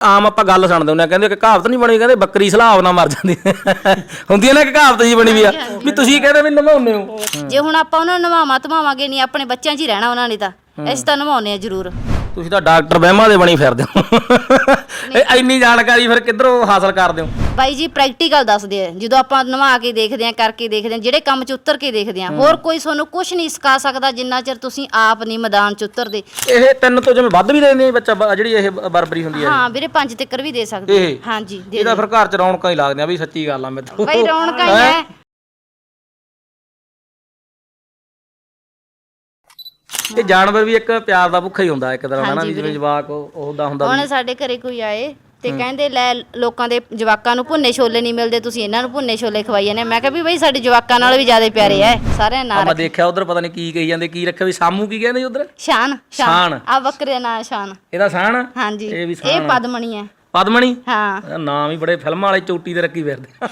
ਆਮ ਆਪਾਂ ਗੱਲ ਸੁਣਦੇ ਹੁੰਦੇ ਆ ਕਹਿੰਦੇ ਕਿ ਕਹਾਵਤ ਨਹੀਂ ਬਣੀ ਕਹਿੰਦੇ ਬੱਕਰੀ ਸਲਾਬ ਨਾਲ ਮਰ ਜਾਂਦੀ। ਹੁੰਦੀ ਹੈ ਨਾ ਕਿ ਕਹਾਵਤ ਜੀ ਬਣੀ ਵੀ ਆ ਵੀ ਤੁਸੀਂ ਕਹਿੰਦੇ ਵੀ ਨਮਾਉਂਦੇ ਹੋ। ਜੇ ਹੁਣ ਆਪਾਂ ਉਹਨਾਂ ਨੂੰ ਨਵਾਵਾਂ ਧਵਾਵਾਂਗੇ ਨਹੀਂ ਆਪਣੇ ਬੱਚਿਆਂ 'ਚ ਹੀ ਰਹਿਣਾ ਉਹਨਾਂ ਨੇ ਤਾਂ। ਅਸੀਂ ਤਾਂ ਨਵਾਉਨੇ ਆ ਜ਼ਰੂਰ। ਤੁਸੀਂ ਤਾਂ ਡਾਕਟਰ ਵਹਿਮਾਂ ਦੇ ਬਣੀ ਫਿਰਦੇ ਹੋ। ਇਹ ਇੰਨੀ ਜਾਣਕਾਰੀ ਫਿਰ ਕਿੱਧਰੋਂ ਹਾਸਲ ਕਰਦੇ ਹੋ? ਬਾਈ ਜੀ ਪ੍ਰੈਕਟੀਕਲ ਦੱਸਦੇ ਆ। ਜਦੋਂ ਆਪਾਂ ਨਵਾ ਕੇ ਦੇਖਦੇ ਆ ਕਰਕੇ ਦੇਖਦੇ ਆ ਜਿਹੜੇ ਕੰਮ 'ਚ ਉਤਰ ਕੇ ਦੇਖਦੇ ਆ ਹੋਰ ਕੋਈ ਤੁਹਾਨੂੰ ਕੁਝ ਨਹੀਂ ਸਿਖਾ ਸਕਦਾ ਜਿੰਨਾ ਚਿਰ ਤੁਸੀਂ ਆਪ ਨਹੀਂ ਮੈਦਾਨ 'ਚ ਉਤਰਦੇ। ਇਹ ਤਿੰਨ ਤੋਂ ਜਿਵੇਂ ਵੱਧ ਵੀ ਦੇ ਦਿੰਦੇ ਆ ਬੱਚਾ ਬ- ਜਿਹੜੀ ਇਹ ਬਰਬਰੀ ਹੁੰਦੀ ਹੈ ਹਾਂ ਵੀਰੇ ਪੰਜ ਤਿੱਕਰ ਵੀ ਦੇ ਸਕਦੇ। ਇਹ? ਹਾਂਜੀ ਦੇ ਇਹਦਾ ਫਿਰ ਘਰ ਚ ਰੌਣਕਾਂ ਹੀ ਲੱਗਦੀਆਂ ਵੀ ਸੱਚੀ ਗੱਲ ਆ ਮੇਰੇ ਬਾਈ ਰੌਣਕਾਂ ਹੀ ਹੈ? ਇਹ ਜਾਨਵਰ ਵੀ ਇੱਕ ਪਿਆਰ ਦਾ ਭੁੱਖਾ ਹੀ ਹੁੰਦਾ ਇੱਕ ਤਰ੍ਹਾਂ ਦਾ ਨਾ ਵੀ ਜਿਵੇਂ ਜਵਾਕ ਉਹ- ਉਹਦਾ ਹੁੰਦਾ ਹੁਣ ਸਾਡੇ ਘਰੇ ਕੋਈ ਆਏ ਤੇ ਕਹਿੰਦੇ ਲੈ ਲੋਕਾਂ ਦੇ ਜਵਾਕਾਂ ਨੂੰ ਭੁੰਨੇ ਛੋਲੇ ਨਹੀਂ ਮਿਲਦੇ ਤੁਸੀਂ ਇਹਨਾਂ ਨੂੰ ਭੁੰਨੇ ਛੋਲੇ ਖਵਾਈ ਜਾਂਦੇ ਮੈਂ ਕਿਹਾ ਵੀ ਬਈ ਸਾਡੇ ਜਵਾਕਾਂ ਨਾਲ ਵੀ ਜ਼ਿਆਦਾ ਪਿਆਰੇ ਐ ਸਾਰਿਆਂ ਨਾਲ। ਮੈਂ ਦੇਖਿਆ ਉਧਰ ਪਤਾ ਨਹੀਂ ਕੀ ਕਹੀ ਜਾਂਦੇ ਕੀ ਰੱਖਿਆ ਵੀ ਸਾਮੂ ਕੀ ਕਹਿੰਦੇ ਉਧਰ? ਸ਼ਾਨ ਸ਼ਾਨ। ਸ਼ਾਨ। ਆ ਬੱਕਰੇ ਦਾ ਨਾਂ ਸ਼ਾਨ। ਇਹਦਾ ਆ? ਹਾਂਜੀ। ਇਹ ਵੀ ਇਹ ਪਦਮਣੀ ਹੈ। ਪਦਮਣੀ? ਹਾਂ। ਨਾਮ ਹੀ ਬੜੇ ਫਿਲਮਾਂ ਵਾਲੇ ਚੋਟੀ ਤੇ ਰੱਖੀ ਫਿਰਦੇ।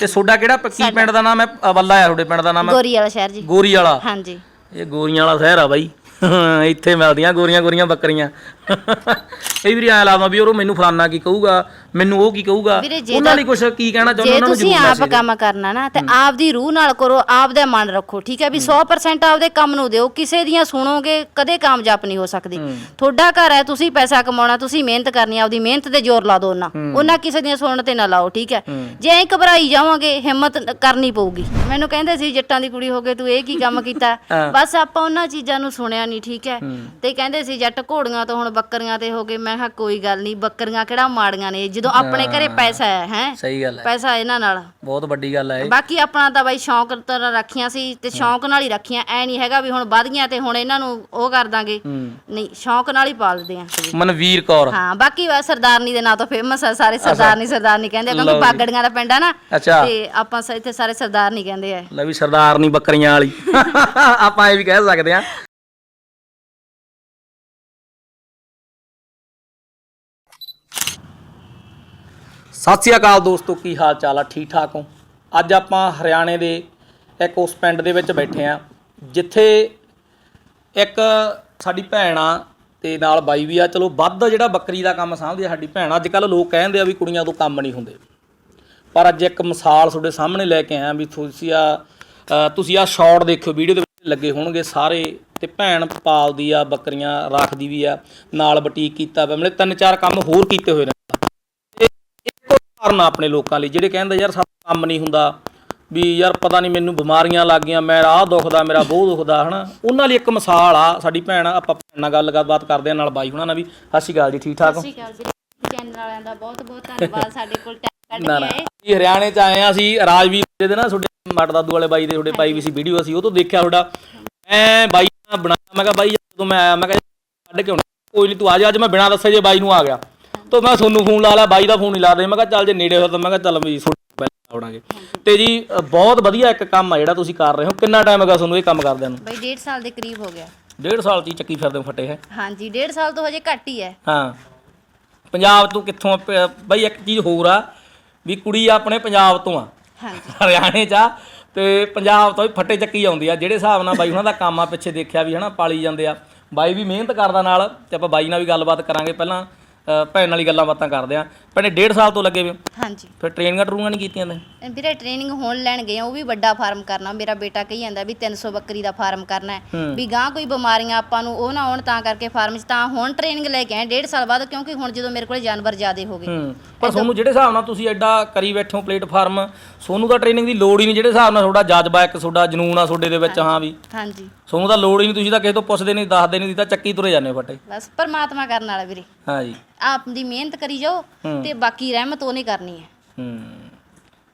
ਤੇ ਤੁਹਾਡਾ ਕਿਹੜਾ ਪੱਕੀ ਪਿੰਡ ਦਾ ਨਾਮ ਹੈ? ਅਵੱਲਾ ਆ ਤੁਹਾਡੇ ਪਿੰਡ ਦਾ ਨਾਮ ਹੈ? ਗੋਰੀ ਵਾਲਾ ਸ਼ਹਿਰ ਜੀ। ਗੋਰੀ ਵਾਲਾ ਹਾਂਜੀ। ਇਹ ਗੋਰੀਆਂ ਵਾਲਾ ਸ਼ਹਿਰ ਆ ਬਾਈ। ਇੱਥੇ ਮਿਲਦੀਆਂ ਗੋਰੀਆਂ ਗੋਰੀਆਂ ਬੱਕਰੀਆਂ। ਇਹ ਵੀ ਐ ਲਾਵਾ ਵੀ ਉਹ ਮੈਨੂੰ ਫਲਾਨਾ ਕੀ ਕਹੂਗਾ ਮੈਨੂੰ ਉਹ ਕੀ ਕਹੂਗਾ। ਵੀਰੇ, ਜੇ ਉਹਨਾਂ ਤਾਂ- ਲਈ ਕੁਝ ਕੀ ਕਹਿਣਾ ਚਾਹੁੰਦਾ ਜੇ ਉਹਨਾਂ ਨੂੰ ਤੁਸੀਂ ਜ਼ਰੂਰ ਆਪ ਕੰਮ ਕਰਨਾ ਨਾ ਤੇ ਆਪ ਦੀ ਰੂਹ ਨਾਲ ਕਰੋ ਆਪ ਦਾ ਮਨ ਰੱਖੋ ਠੀਕ ਹੈ ਵੀ 100% ਆਪਦੇ ਕੰਮ ਨੂੰ ਦਿਓ। ਕਿਸੇ ਦੀਆਂ ਸੁਣੋਗੇ ਕਦੇ ਕਾਮਯਾਬ ਨਹੀਂ ਹੋ ਸਕਦੀ। ਤੁਹਾਡਾ ਘਰ ਹੈ ਤੁਸੀਂ ਪੈਸਾ ਕਮਾਉਣਾ ਤੁਸੀਂ ਮਿਹਨਤ ਕਰਨੀ ਆਪਦੀ ਮਿਹਨਤ ਤੇ ਜ਼ੋਰ ਲਾ ਦਿਓ ਉਹਨਾਂ। ਉਹਨਾਂ ਕਿਸੇ ਦੀਆਂ ਸੁਣਨ ਤੇ ਨਾ ਲਾਓ ਠੀਕ ਹੈ। ਜੇ ਐਂ ਘਬਰਾਈ ਜਾਵਾਂਗੇ ਹਿੰਮਤ ਕਰਨੀ ਪਊਗੀ। ਮੈਨੂੰ ਕਹਿੰਦੇ ਸੀ ਜੱਟਾਂ ਦੀ ਕੁੜੀ ਹੋ ਕੇ ਤੂੰ ਇਹ ਕੀ ਕੰਮ ਕੀਤਾ? ਬਸ ਆਪਾਂ ਉਹਨਾਂ ਚੀਜ਼ਾਂ ਨੂੰ ਸੁਣਿਆ ਨਹੀਂ ਠੀਕ ਹੈ। ਤੇ ਕਹਿੰਦੇ ਸੀ ਜੱਟ ਘੋੜੀਆਂ ਤੋਂ ਹੁਣ ਬੱਕਰੀਆਂ ਤੇ ਹੋ ਗਏ ਮੈਂ ਕਿਹਾ ਕੋਈ ਗੱਲ ਨਹੀਂ ਬੱਕਰੀਆਂ ਕਿਹੜਾ ਮਾੜੀਆਂ ਨੇ ਜਦੋਂ ਆਪਣੇ ਘਰੇ ਪੈਸਾ ਹੈ ਹੈ? ਸਹੀ ਗੱਲ ਹੈ। ਪੈਸਾ ਇਹਨਾਂ ਨਾਲ। ਬਹੁਤ ਵੱਡੀ ਗੱਲ ਹੈ ਇਹ। ਬਾਕੀ ਆਪਣਾ ਤਾਂ ਬਾਈ ਸ਼ੌਂਕ ਤਰ੍ਹਾਂ ਰੱਖੀਆਂ ਸੀ ਤੇ ਸ਼ੌਂਕ ਨਾਲ ਹੀ ਰੱਖੀਆਂ ਐ ਨਹੀਂ ਹੈਗਾ ਵੀ ਹੁਣ ਵਧ ਗਈਆਂ ਤੇ ਹੁਣ ਇਹਨਾਂ ਨੂੰ ਉਹ ਕਰ ਦਾਂਗੇ। ਨਹੀਂ ਸ਼ੌਂਕ ਨਾਲ ਹੀ ਪਾਲਦੇ ਆ। ਮਨਵੀਰ ਕੌਰ। ਹਾਂ ਬਾਕੀ ਵਾ ਸਰਦਾਰਨੀ ਦੇ ਨਾਂ ਤੋਂ ਫੇਮਸ ਆ ਸਾਰੇ ਸਰਦਾਰਨੀ ਸਰਦਾਰਨੀ ਕਹਿੰਦੇ ਆ ਕਿਉਂਕਿ ਬਾਗੜੀਆਂ ਦਾ ਪਿੰਡ ਆ ਨਾ ਅੱਛਾ। ਤੇ ਆਪਾਂ ਸ- ਇੱਥੇ ਸਾਰੇ ਸਰਦਾਰਨੀ ਕਹਿੰਦੇ ਆ। ਲੈ ਵੀ ਸਰਦਾਰ ਨਹੀਂ ਬੱਕਰੀਆਂ ਵਾਲੀ। ਆਪਾਂ ਇਹ ਵੀ ਕਹਿ ਸਕਦੇ ਆ। ਸਤਿ ਸ਼੍ਰੀ ਅਕਾਲ ਦੋਸਤੋ, ਕੀ ਹਾਲ ਚਾਲ ਆ? ਠੀਕ ਠਾਕ ਹੋ? ਅੱਜ ਆਪਾਂ ਹਰਿਆਣੇ ਦੇ ਇੱਕ ਉਸ ਪਿੰਡ ਦੇ ਵਿੱਚ ਬੈਠੇ ਆ ਜਿੱਥੇ ਇੱਕ ਸਾਡੀ ਭੈਣ ਆ ਤੇ ਨਾਲ ਬਾਈ ਵੀ ਆ। ਚਲੋ, ਵੱਧ ਜਿਹੜਾ ਬੱਕਰੀ ਦਾ ਕੰਮ ਸਾਂਭਦੀ ਆ ਸਾਡੀ ਭੈਣ ਅੱਜ ਕੱਲ ਲੋਕ ਕਹਿੰਦੇ ਆ ਵੀ ਕੁੜੀਆਂ ਤੋਂ ਕੰਮ ਨਹੀਂ ਹੁੰਦੇ। ਪਰ ਅੱਜ ਇੱਕ ਮਿਸਾਲ ਤੁਹਾਡੇ ਸਾਹਮਣੇ ਲੈ ਕੇ ਆਇਆ ਵੀ ਤੁਸੀਂ ਆ ਤੁਸੀਂ ਆ ਸ਼ਾਰਟ ਦੇਖਿਓ, ਵੀਡੀਓ ਦੇ ਵਿੱਚ ਲੱਗੇ ਹੋਣਗੇ ਸਾਰੇ, ਤੇ ਭੈਣ ਪਾਲਦੀ ਆ, ਬੱਕਰੀਆਂ ਰੱਖਦੀ ਵੀ ਆ, ਨਾਲ ਬੁਟੀਕ ਕੀਤਾ ਵਾ, ਮਤਲਬ ਤਿੰਨ ਚਾਰ ਕੰਮ ਹੋਰ ਕੀਤੇ ਹੋਏ ਨੇ। ਕਾਰਨ ਆਪਣੇ ਲੋਕਾਂ ਲਈ ਜਿਹੜੇ ਕਹਿੰਦੇ ਯਾਰ ਸਾਡਾ ਕੰਮ ਨਹੀਂ ਹੁੰਦਾ ਵੀ ਯਾਰ ਪਤਾ ਨਹੀਂ ਮੈਨੂੰ ਬਿਮਾਰੀਆਂ ਲੱਗ ਗਈਆਂ ਮੇਰਾ ਆਹ ਦੁਖਦਾ ਮੇਰਾ ਬਹੁਤ ਦੁਖਦਾ ਹਨਾ? ਉਹਨਾਂ ਲਈ ਇੱਕ ਮਿਸਾਲ ਆ ਸਾਡੀ ਭੈਣ ਆਪਾਂ ਭੈਣ ਨਾਲ ਗੱਲ ਗੱਲਬਾਤ ਕਰਦੇ ਆ ਨਾਲ ਬਾਈ ਹੁਣਾਂ ਨਾਲ ਵੀ। ਸਤਿ ਸ਼੍ਰੀ ਅਕਾਲ ਜੀ ਠੀਕ ਠਾਕ ਸਤਿ ਸ਼੍ਰੀ ਅਕਾਲ ਜੀ ਚੈਨਲ ਵਾਲਿਆਂ ਦਾ ਬਹੁਤ ਬਹੁਤ ਧੰਨਵਾਦ ਸਾਡੇ ਕੋਲ ਟਾਈਮ ਕੱਢ ਕੇ ਆਏ। ਜੀ ਹਰਿਆਣੇ ਚ ਆਏ ਆ ਅਸੀਂ ਰਾਜਵੀਰ ਦੇ ਨਾ ਤੁਹਾਡੇ ਮੱਟ ਦਾਦੂ ਵਾਲੇ ਬਾਈ ਦੇ ਤੁਹਾਡੇ ਪਾਈ ਵੀ ਸੀ ਵੀਡੀਓ ਅਸੀਂ ਉਹ ਤੋਂ ਦੇਖਿਆ ਤੁਹਾਡਾ। ਮੈਂ ਬਾਈ ਨਾਲ ਬਣਾਇਆ ਮੈਂ ਕਿਹਾ ਬਾਈ ਜਦੋਂ ਮੈਂ ਆਇਆ ਮੈਂ ਕਿਹਾ ਕੱਢ ਕੇ ਆਉਣਾ। ਕੋਈ ਨਹੀਂ ਤੂੰ ਆ ਜਾ ਅੱਜ ਮੈਂ ਬਿਨਾਂ ਦੱਸੇ ਜੇ ਬਾਈ ਨੂੰ ਆ ਗਿਆ। ਤੋਂ ਮੈਂ ਤੁਹਾਨੂੰ ਫੋਨ ਲਾ ਲਿਆ ਬਾਈ ਦਾ ਫੋਨ ਨਹੀਂ ਲਾਦੇ। ਮੈਂ ਕਿਹਾ ਚੱਲ ਜੇ ਨੇੜੇ ਹੋਇਆ ਤਾਂ ਮੈਂ ਕਿਹਾ ਚੱਲ ਵੀ ਤੁਹਾਡੇ ਪਹਿਲਾਂ ਆਉਣਾਗੇ ਤੇ ਜੀ ਅ, ਬਹੁਤ ਵਧੀਆ ਇੱਕ ਕੰਮ ਆ ਜਿਹੜਾ ਤੁਸੀਂ ਕਰ ਰਹੇ ਹੋ। ਕਿੰਨਾ ਟਾਈਮ ਹੈਗਾ ਤੁਹਾਨੂੰ ਇਹ ਕੰਮ ਕਰਦਿਆਂ ਨੂੰ? ਬਈ 1.5 ਸਾਲ ਦੇ ਕਰੀਬ ਹੋ ਗਿਆ। ਡੇਢ ਸਾਲ ਦੀ ਚੱਕੀ ਫਿਰਦੇ ਹੋ ਫੱਟੇ ਹੈ? ਹਾਂਜੀ 1.5 ਸਾਲ ਤੋਂ ਹਜੇ ਘੱਟ ਹੀ ਹੈ। ਹਾਂ। ਪੰਜਾਬ ਤੋਂ ਕਿੱਥੋਂ ਆ? ਪ- ਬਈ ਇੱਕ ਚੀਜ਼ ਹੋਰ ਆ ਵੀ ਕੁੜੀ ਆਪਣੇ ਪੰਜਾਬ ਤੋਂ ਆ। ਹਾਂਜੀ। ਹਰਿਆਣੇ ਚ ਆ ਤੇ ਪੰਜਾਬ ਤੋਂ ਵੀ ਫੱਟੇ ਚੱਕੀ ਆਉਂਦੀ ਆ। ਜਿਹੜੇ ਹਿਸਾਬ ਨਾਲ ਬਾਈ ਉਹਨਾਂ ਦਾ ਕੰਮ ਆ ਪਿੱਛੇ ਦੇਖਿਆ ਵੀ ਹਨਾ ਪਾਲੀ ਜਾਂਦੇ ਆ। ਬਾਈ ਵੀ ਮਿਹਨਤ ਕਰਦਾ ਨਾਲ ਤੇ ਆਪਾਂ ਬਾਈ ਨਾਲ ਵੀ ਗੱਲਬਾਤ ਕਰਾਂਗੇ। ਪਹਿਲਾਂ ਭੈਣ ਨਾਲ ਹੀ ਗੱਲਾਂ ਬਾਤਾਂ ਕਰਦੇ ਆ। ਭੈਣੇ ਡੇਢ ਸਾਲ ਤੋਂ ਲੱਗੇ ਵੇ ਹੋ। ਹਾਂਜੀ। ਫਿਰ ਟ੍ਰੇਨਿੰਗਾਂ ਟਰੂਆਂ ਨਹੀਂ ਕੀਤੀਆਂ ਨੇ ਵੀਰੇ ਟ੍ਰੇਨਿੰਗ ਹੋਣ ਲੈਣ ਗਏ ਆ ਉਹ ਵੀ ਵੱਡਾ ਫਾਰਮ ਕਰਨਾ। ਮੇਰਾ ਬੇਟਾ ਕਹੀ ਜਾਂਦਾ ਵੀ 300 ਬੱਕਰੀ ਦਾ ਫਾਰਮ ਕਰਨਾ ਹੈ। ਵੀ ਗਾਂ ਕੋਈ ਬਿਮਾਰੀਆਂ ਆਪਾਂ ਨੂੰ ਉਹ ਨਾ ਆਉਣ ਤਾਂ ਕਰਕੇ ਫਾਰਮ 'ਚ ਤਾਂ ਹੁਣ ਟ੍ਰੇਨਿੰਗ ਲੈ ਕੇ ਆਏ ਡੇਢ ਸਾਲ ਬਾਅਦ ਕਿਉਂਕਿ ਹੁਣ ਜਦੋਂ ਮੇਰੇ ਕੋਲੇ ਜਾਨਵਰ ਜ਼ਿਆਦੇ ਹੋ ਗਏ। ਹੂੰ। ਪਰ ਤੁਹਾਨੂੰ ਜਿਹੜੇ ਹਿਸਾਬ ਨਾਲ ਤੁਸੀਂ ਐਡਾ ਕਰੀ ਬੈਠੇ ਹੋ ਪਲੇਟਫਾਰਮ ਤੁਹਾਨੂੰ ਤਾਂ ਟ੍ਰੇਨਿੰਗ ਦੀ ਲੋੜ ਹੀ ਨਹੀਂ ਜਿਹੜੇ ਹਿਸਾਬ ਨਾਲ ਤੁਹਾਡਾ ਜਜ਼ਬਾ ਇੱਕ ਤੁਹਾਡਾ ਜਨੂਨ ਆ ਤੁਹਾਡੇ ਦੇ ਵਿੱਚ ਹਾਂ ਵੀ। ਹਾਂਜੀ। ਤੁਹਾਨੂੰ ਤਾਂ ਲੋੜ ਹੀ ਨਹੀਂ ਤੁਸੀਂ ਤਾਂ ਕਿਸੇ ਤੋਂ ਪੁੱਛਦੇ ਨਹੀਂ ਦੱਸਦੇ ਨਹੀਂ ਤੁਸੀਂ ਤਾਂ ਚੱਕੀ ਤੁਰੇ ਜਾਂਦੇ ਹੋ ਫੱਟੇ। ਬਸ ਪਰਮਾਤਮਾ ਕਰਨ ਵਾਲਾ ਵੀਰੇ। ਹਾਂ ਜੀ। ਆਪ ਦੀ ਮਿਹਨਤ ਕਰੀ ਜਾਓ ਤੇ ਬਾਕੀ ਰਹਿਮਤ ਉਹਨੇ ਕਰਨੀ ਹੈ। ਹੂੰ।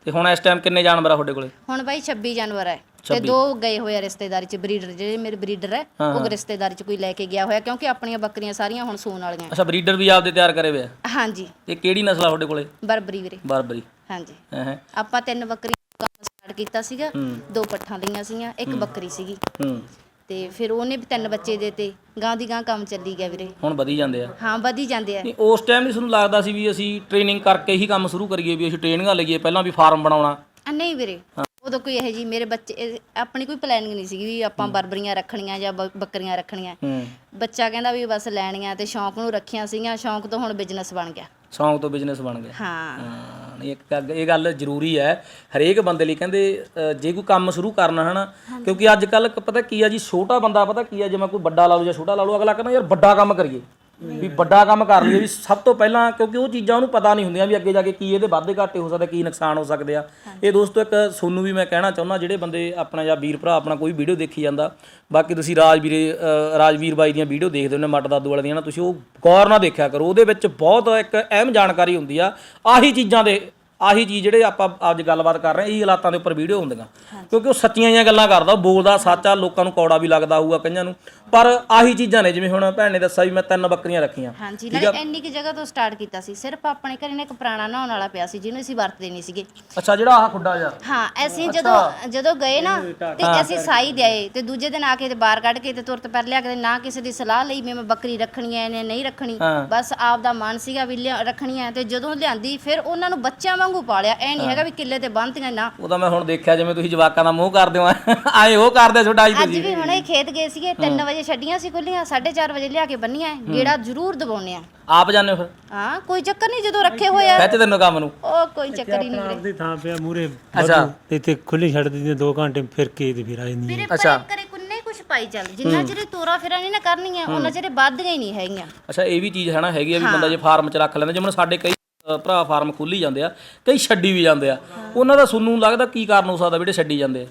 ਤੇ ਹੁਣ ਇਸ ਟਾਈਮ ਕਿੰਨੇ ਜਾਨਵਰ ਆ ਤੁਹਾਡੇ ਕੋਲੇ? ਹੁਣ ਬਾਈ 26 ਜਾਨਵਰ ਹੈ ਤੇ ਦੋ ਗਏ ਹੋਏ ਆ ਰਿਸ਼ਤੇਦਾਰੀ ਚ ਬਰੀਡਰ ਜਿਹੜੇ ਮੇਰੇ ਬਰੀਡਰ ਹੈ ਉਹ ਰਿਸ਼ਤੇਦਾਰੀ ਚ ਕੋਈ ਲੈ ਕੇ ਗਿਆ ਹੋਇਆ ਕਿਉਂਕਿ ਆਪਣੀਆਂ ਬੱਕਰੀਆਂ ਸਾਰੀਆਂ ਹੁਣ ਸੂਣ ਵਾਲੀਆਂ ਅੱਛਾ ਬਰੀਡਰ ਵੀ ਆਪਦੇ ਤਿਆਰ ਕਰੇ ਹੋਏ ਆ? ਹਾਂਜੀ। ਇਹ ਕਿਹੜੀ ਨਸਲ ਆ ਤੁਹਾਡੇ ਕੋਲੇ? ਬਰਬਰੀ ਵੀਰੇ। ਬਰਬਰੀ। ਹਾਂਜੀ। ਹੈ ਆਪਾਂ ਤਿੰਨ ਬੱਕਰੀ ਕੰਮ ਸਟਾਰਟ ਕੀਤਾ ਸੀਗਾ ਦੋ ਪੱਠਾਂ ਲਈਆਂ ਸੀਗੀਆਂ ਇੱਕ ਬੱਕਰੀ ਸੀਗੀ। ਹੂੰ। ਤੇ ਫਿਰ ਉਹਨੇ ਵੀ ਤਿੰਨ ਬੱਚੇ ਦੇਤੇ ਗਾਂ ਦੀ ਗਾਂ ਕੰਮ ਚੱਲੀ ਗਿਆ ਵੀਰੇ। ਹੁਣ ਵਧੀ ਜਾਂਦੇ ਆ। ਹਾਂ ਵਧੀ ਜਾਂਦੇ ਆ। ਨਹੀਂ ਉਸ ਟਾਈਮ ਨਹੀਂ ਤੁਹਾਨੂੰ ਲੱਗਦਾ ਸੀ ਵੀ ਅਸੀਂ ਟ੍ਰੇਨਿੰਗ ਕਰਕੇ ਹੀ ਕੰਮ ਸ਼ੁਰੂ ਕਰੀਏ ਵੀ ਅਸੀਂ ਟ੍ਰੇਨਿੰਗਾਂ ਲਈਏ ਪਹਿਲਾਂ ਵੀ ਫਾਰਮ ਬਣਾਉਣਾ। ਆ ਨਹੀਂ ਵੀਰੇ ਉਦੋਂ ਕੋਈ ਇਹ ਜੀ ਮੇਰੇ ਬੱਚੇ ਇਹ- ਆਪਣੀ ਕੋਈ ਪਲੈਨਿੰਗ ਨਹੀਂ ਸੀਗੀ ਵੀ ਆਪਾਂ ਬਰਬਰੀਆਂ ਰੱਖਣੀਆਂ ਜਾਂ ਬ- ਬੱਕਰੀਆਂ ਰੱਖਣੀਆਂ। ਹੂੰ। ਬੱਚਾ ਕਹਿੰਦਾ ਵੀ ਬਸ ਲੈਣੀਆਂ ਤੇ ਸ਼ੌਂਕ ਨੂੰ ਰੱਖੀਆਂ ਸੀਗੀਆਂ ਸ਼ੌਂਕ ਤੋਂ ਹੁਣ ਬਿਜ਼ਨਸ ਬਣ ਗਿਆ। ਸ਼ੌਂਕ ਤੋਂ ਬਿਜ਼ਨਸ ਬਣ ਗਿਆ ਹਾਂ। ਹਾਂ ਨਹੀਂ, ਇੱਕ ਗੱਲ- ਇਹ ਗੱਲ ਜ਼ਰੂਰੀ ਹੈ। ਹਰੇਕ ਬੰਦੇ ਲਈ ਕਹਿੰਦੇ ਅ, ਜੇ ਕੋਈ ਕੰਮ ਸ਼ੁਰੂ ਕਰਨਾ ਹਨਾ ਕਿਉਂਕਿ ਅੱਜ ਕੱਲ ਪਤਾ ਕੀ ਆ ਜੀ ਛੋਟਾ ਬੰਦਾ ਪਤਾ ਕੀ ਆ ਜਿਵੇਂ ਕੋਈ ਵੱਡਾ ਲਾ ਲਓ ਜਾਂ ਛੋਟਾ ਲਾ ਲਓ ਅਗਲਾ ਕਹਿੰਦਾ ਯਾਰ ਵੱਡਾ ਕੰਮ ਕਰੀਏ। ਵੀ ਵੱਡਾ ਕੰਮ ਕਰ ਲਈਏ ਵੀ ਸਭ ਤੋਂ ਪਹਿਲਾਂ ਕਿਉਂਕਿ ਉਹ ਚੀਜ਼ਾਂ ਉਹਨੂੰ ਪਤਾ ਨਹੀਂ ਹੁੰਦੀਆਂ ਵੀ ਅੱਗੇ ਜਾ ਕੇ ਕੀ ਇਹਦੇ ਵਾਧੇ ਘਾਟੇ ਹੋ ਸਕਦੇ, ਕੀ ਨੁਕਸਾਨ ਹੋ ਸਕਦੇ ਆ। ਇਹ ਦੋਸਤੋ ਇੱਕ ਸੋਨੂੰ ਵੀ ਮੈਂ ਕਹਿਣਾ ਚਾਹੁੰਦਾ, ਜਿਹੜੇ ਬੰਦੇ ਆਪਣਾ ਜਾਂ ਵੀਰ ਭਰਾ ਆਪਣਾ ਕੋਈ ਵੀਡੀਓ ਦੇਖੀ ਜਾਂਦਾ, ਬਾਕੀ ਤੁਸੀਂ ਰਾਜਵੀਰ ਰਾਜਵੀਰ ਬਾਈ ਦੀਆਂ ਵੀਡੀਓ ਦੇਖਦੇ ਹੁੰਦੇ, ਮੱਟ ਦਾਦੂ ਵਾਲੇ ਦੀਆਂ ਨਾ, ਤੁਸੀਂ ਉਹ ਗੌਰ ਨਾਲ ਦੇਖਿਆ ਕਰੋ, ਉਹਦੇ ਵਿੱਚ ਬਹੁਤ ਇੱਕ ਅਹਿਮ ਜਾਣਕਾਰੀ ਹੁੰਦੀ ਆ, ਆਹੀ ਚੀਜ਼ਾਂ ਦੇ, ਆਹੀ ਚੀਜ਼ ਜਿਹੜੇ ਆਪਾਂ ਅੱਜ ਗੱਲਬਾਤ ਕਰ ਰਹੇ ਹਾਂ ਇਹੀ ਹਾਲਾਤਾਂ ਦੇ ਉੱਪਰ ਵੀਡੀਓ ਹੁੰਦੀਆਂ। ਕਿਉਂਕਿ ਉਹ ਸੱਚੀਆਂ ਜਿਹੀਆਂ ਗੱਲਾਂ ਕਰਦਾ, ਉਹ ਬੋਲਦਾ, ਸੱਚ ਆ, ਲੋਕਾਂ ਨੂੰ ਕੌੜਾ ਵੀ ਲੱਗਦਾ ਹੋਊਗਾ ਕਈਆਂ ਨੂੰ। ਪਰ ਆਹੀ ਚੀਜ਼ਾਂ ਨੇ ਜਿਵੇਂ ਹੁਣ ਭੈਣ ਨੇ ਦੱਸਿਆ ਵੀ ਮੈਂ ਤਿੰਨ ਬੱਕਰੀਆਂ ਰੱਖੀਆਂ। ਹਾਂਜੀ ਨਾਲੇ ਇੰਨੀ ਕਿ ਜਗ੍ਹਾ ਤੋਂ ਸਟਾਰਟ ਕੀਤਾ ਸੀ। ਸਿਰਫ ਆਪਣੇ ਘਰੇ ਨਾ ਇੱਕ ਪੁਰਾਣਾ ਨਹਾਉਣ ਵਾਲਾ ਪਿਆ ਸੀ ਜਿਹਨੂੰ ਅਸੀਂ ਵਰਤਦੇ ਨਹੀਂ ਸੀਗੇ। ਅੱਛਾ ਜਿਹੜਾ ਆਹ ਖੁੱਡਾ ਜਾ ਹਾਂ ਅਸੀਂ ਜਦੋਂ ਜਦੋਂ ਗਏ ਨਾ ਤੇ ਅਸੀਂ ਸਾਈ ਦੇ ਤੇ ਦੂਜੇ ਦਿਨ ਆ ਕੇ ਤੇ ਬਾਹਰ ਕੱਢ ਕੇ ਤੇ ਤੁਰਤ ਪਰ ਲਿਆ ਕੇ ਨਾ ਕਿਸੇ ਦੀ ਸਲਾਹ ਲਈ ਵੀ ਮੈਂ ਬੱਕਰੀ ਰੱਖਣੀ ਐ ਨੇ ਨਹੀਂ ਰੱਖਣੀ। ਹਾਂ। ਬਸ ਆਪ ਦਾ ਮਨ ਸੀਗਾ ਵੀ ਲਿਆ- ਰੱਖਣੀ ਐ ਤੇ ਜਦੋਂ ਲਿਆਂਦੀ ਫਿਰ ਉਹਨਾਂ ਨੂੰ ਬੱਚਿਆਂ ਵਾਂਗੂ ਪਾਲਿਆ। ਐ ਨਹੀਂ ਹੈਗਾ ਵੀ ਕਿੱਲੇ ਤੇ ਬੰਨਤੀਆਂ ਨਾ। ਉਹਦਾ ਮੈਂ ਹੁਣ ਦੇਖਿਆ ਜਿਵੇਂ ਤੁਸੀਂ ਜਵਾਕਾਂ ਦਾ ਮੂੰਹ ਕਰਦੇ ਹੋ ਆਏ ਉਹ ਕਰਦੇ ਛੋਟਾ ਜੀ ਅੱਜ ਤੁਸੀਂ। ਵੀ ਹੁਣੇ ਖੇਤ ਗਏ ਸੀਗੇ 3 ਵਜੇ ਛੱਡੀਆਂ ਸੀ ਖੁੱਲੀਆਂ 4:30 ਵਜੇ ਲਿਆ ਕੇ ਬੰਨੀਆਂ ਗੇੜਾ ਜ਼ਰੂਰ ਦਬਾਉਣੇ ਆ। ਆਪ ਜਾਂਦੇ ਹੋ ਫਿਰ? ਹਾਂ ਕੋਈ ਚੱਕਰ ਨਹੀਂ ਜਦੋਂ ਰੱਖੇ ਹੋਏ ਆ। ਖਿੱਚ ਤੈਨੂੰ ਕੰਮ ਨੂੰ? ਉਹ ਕੋਈ ਚੱਕਰ ਹੀ ਨਹੀਂ ਵੀਰੇ। ਆਪਦੀ ਥਾਂ ਪਿਆ ਮੂਰੇ ਅੱਛਾ। ਤੇ ਇੱਥੇ ਖੁੱਲੀ ਛੱਡ ਦਿੰਦੇ 2 ਘੰਟੇ ਫਿਰ ਕੇ ਤੇ ਫਿਰ ਆ ਜਾਂਦੀ ਵੀਰੇ ਪਰ ਕਰੇ ਕੁੰਨੇ ਕੁਛ ਪਾਈ ਚੱਲ ਜਿੰਨਾ ਚਿਰ ਤੋਰਾ ਫੇਰਾ ਨਹੀਂ ਨਾ ਕਰਨੀਆਂ ਉਹਨਾਂ ਚਿਰ ਵੱਧਦੀਆਂ ਹੀ ਨਹੀਂ ਹੈਗੀਆਂ। ਅੱਛਾ ਇਹ ਵੀ ਚੀਜ਼ ਹੈ ਨਾ ਹੈਗੀ ਆ ਵੀ ਬੰਦਾ ਜੇ ਫਾਰਮ 'ਚ ਰੱਖ ਲੈਂਦਾ ਜਿਵੇਂ ਸਾਡੇ ਕਈ ਅ, ਭਰਾ ਫਾਰਮ ਖੋਲੀ ਜਾਂਦੇ ਆ ਕਈ ਛੱਡੀ ਵੀ ਜਾਂਦੇ ਆ। ਉਹਨਾਂ ਦਾ ਸੁਣਨ ਨੂੰ ਲੱਗਦਾ ਕੀ ਕਾਰਨ ਹੋ ਸਕਦਾ ਵੀ ਜਿਹੜੇ ਛੱਡੀ ਜਾਂਦੇ ਆ?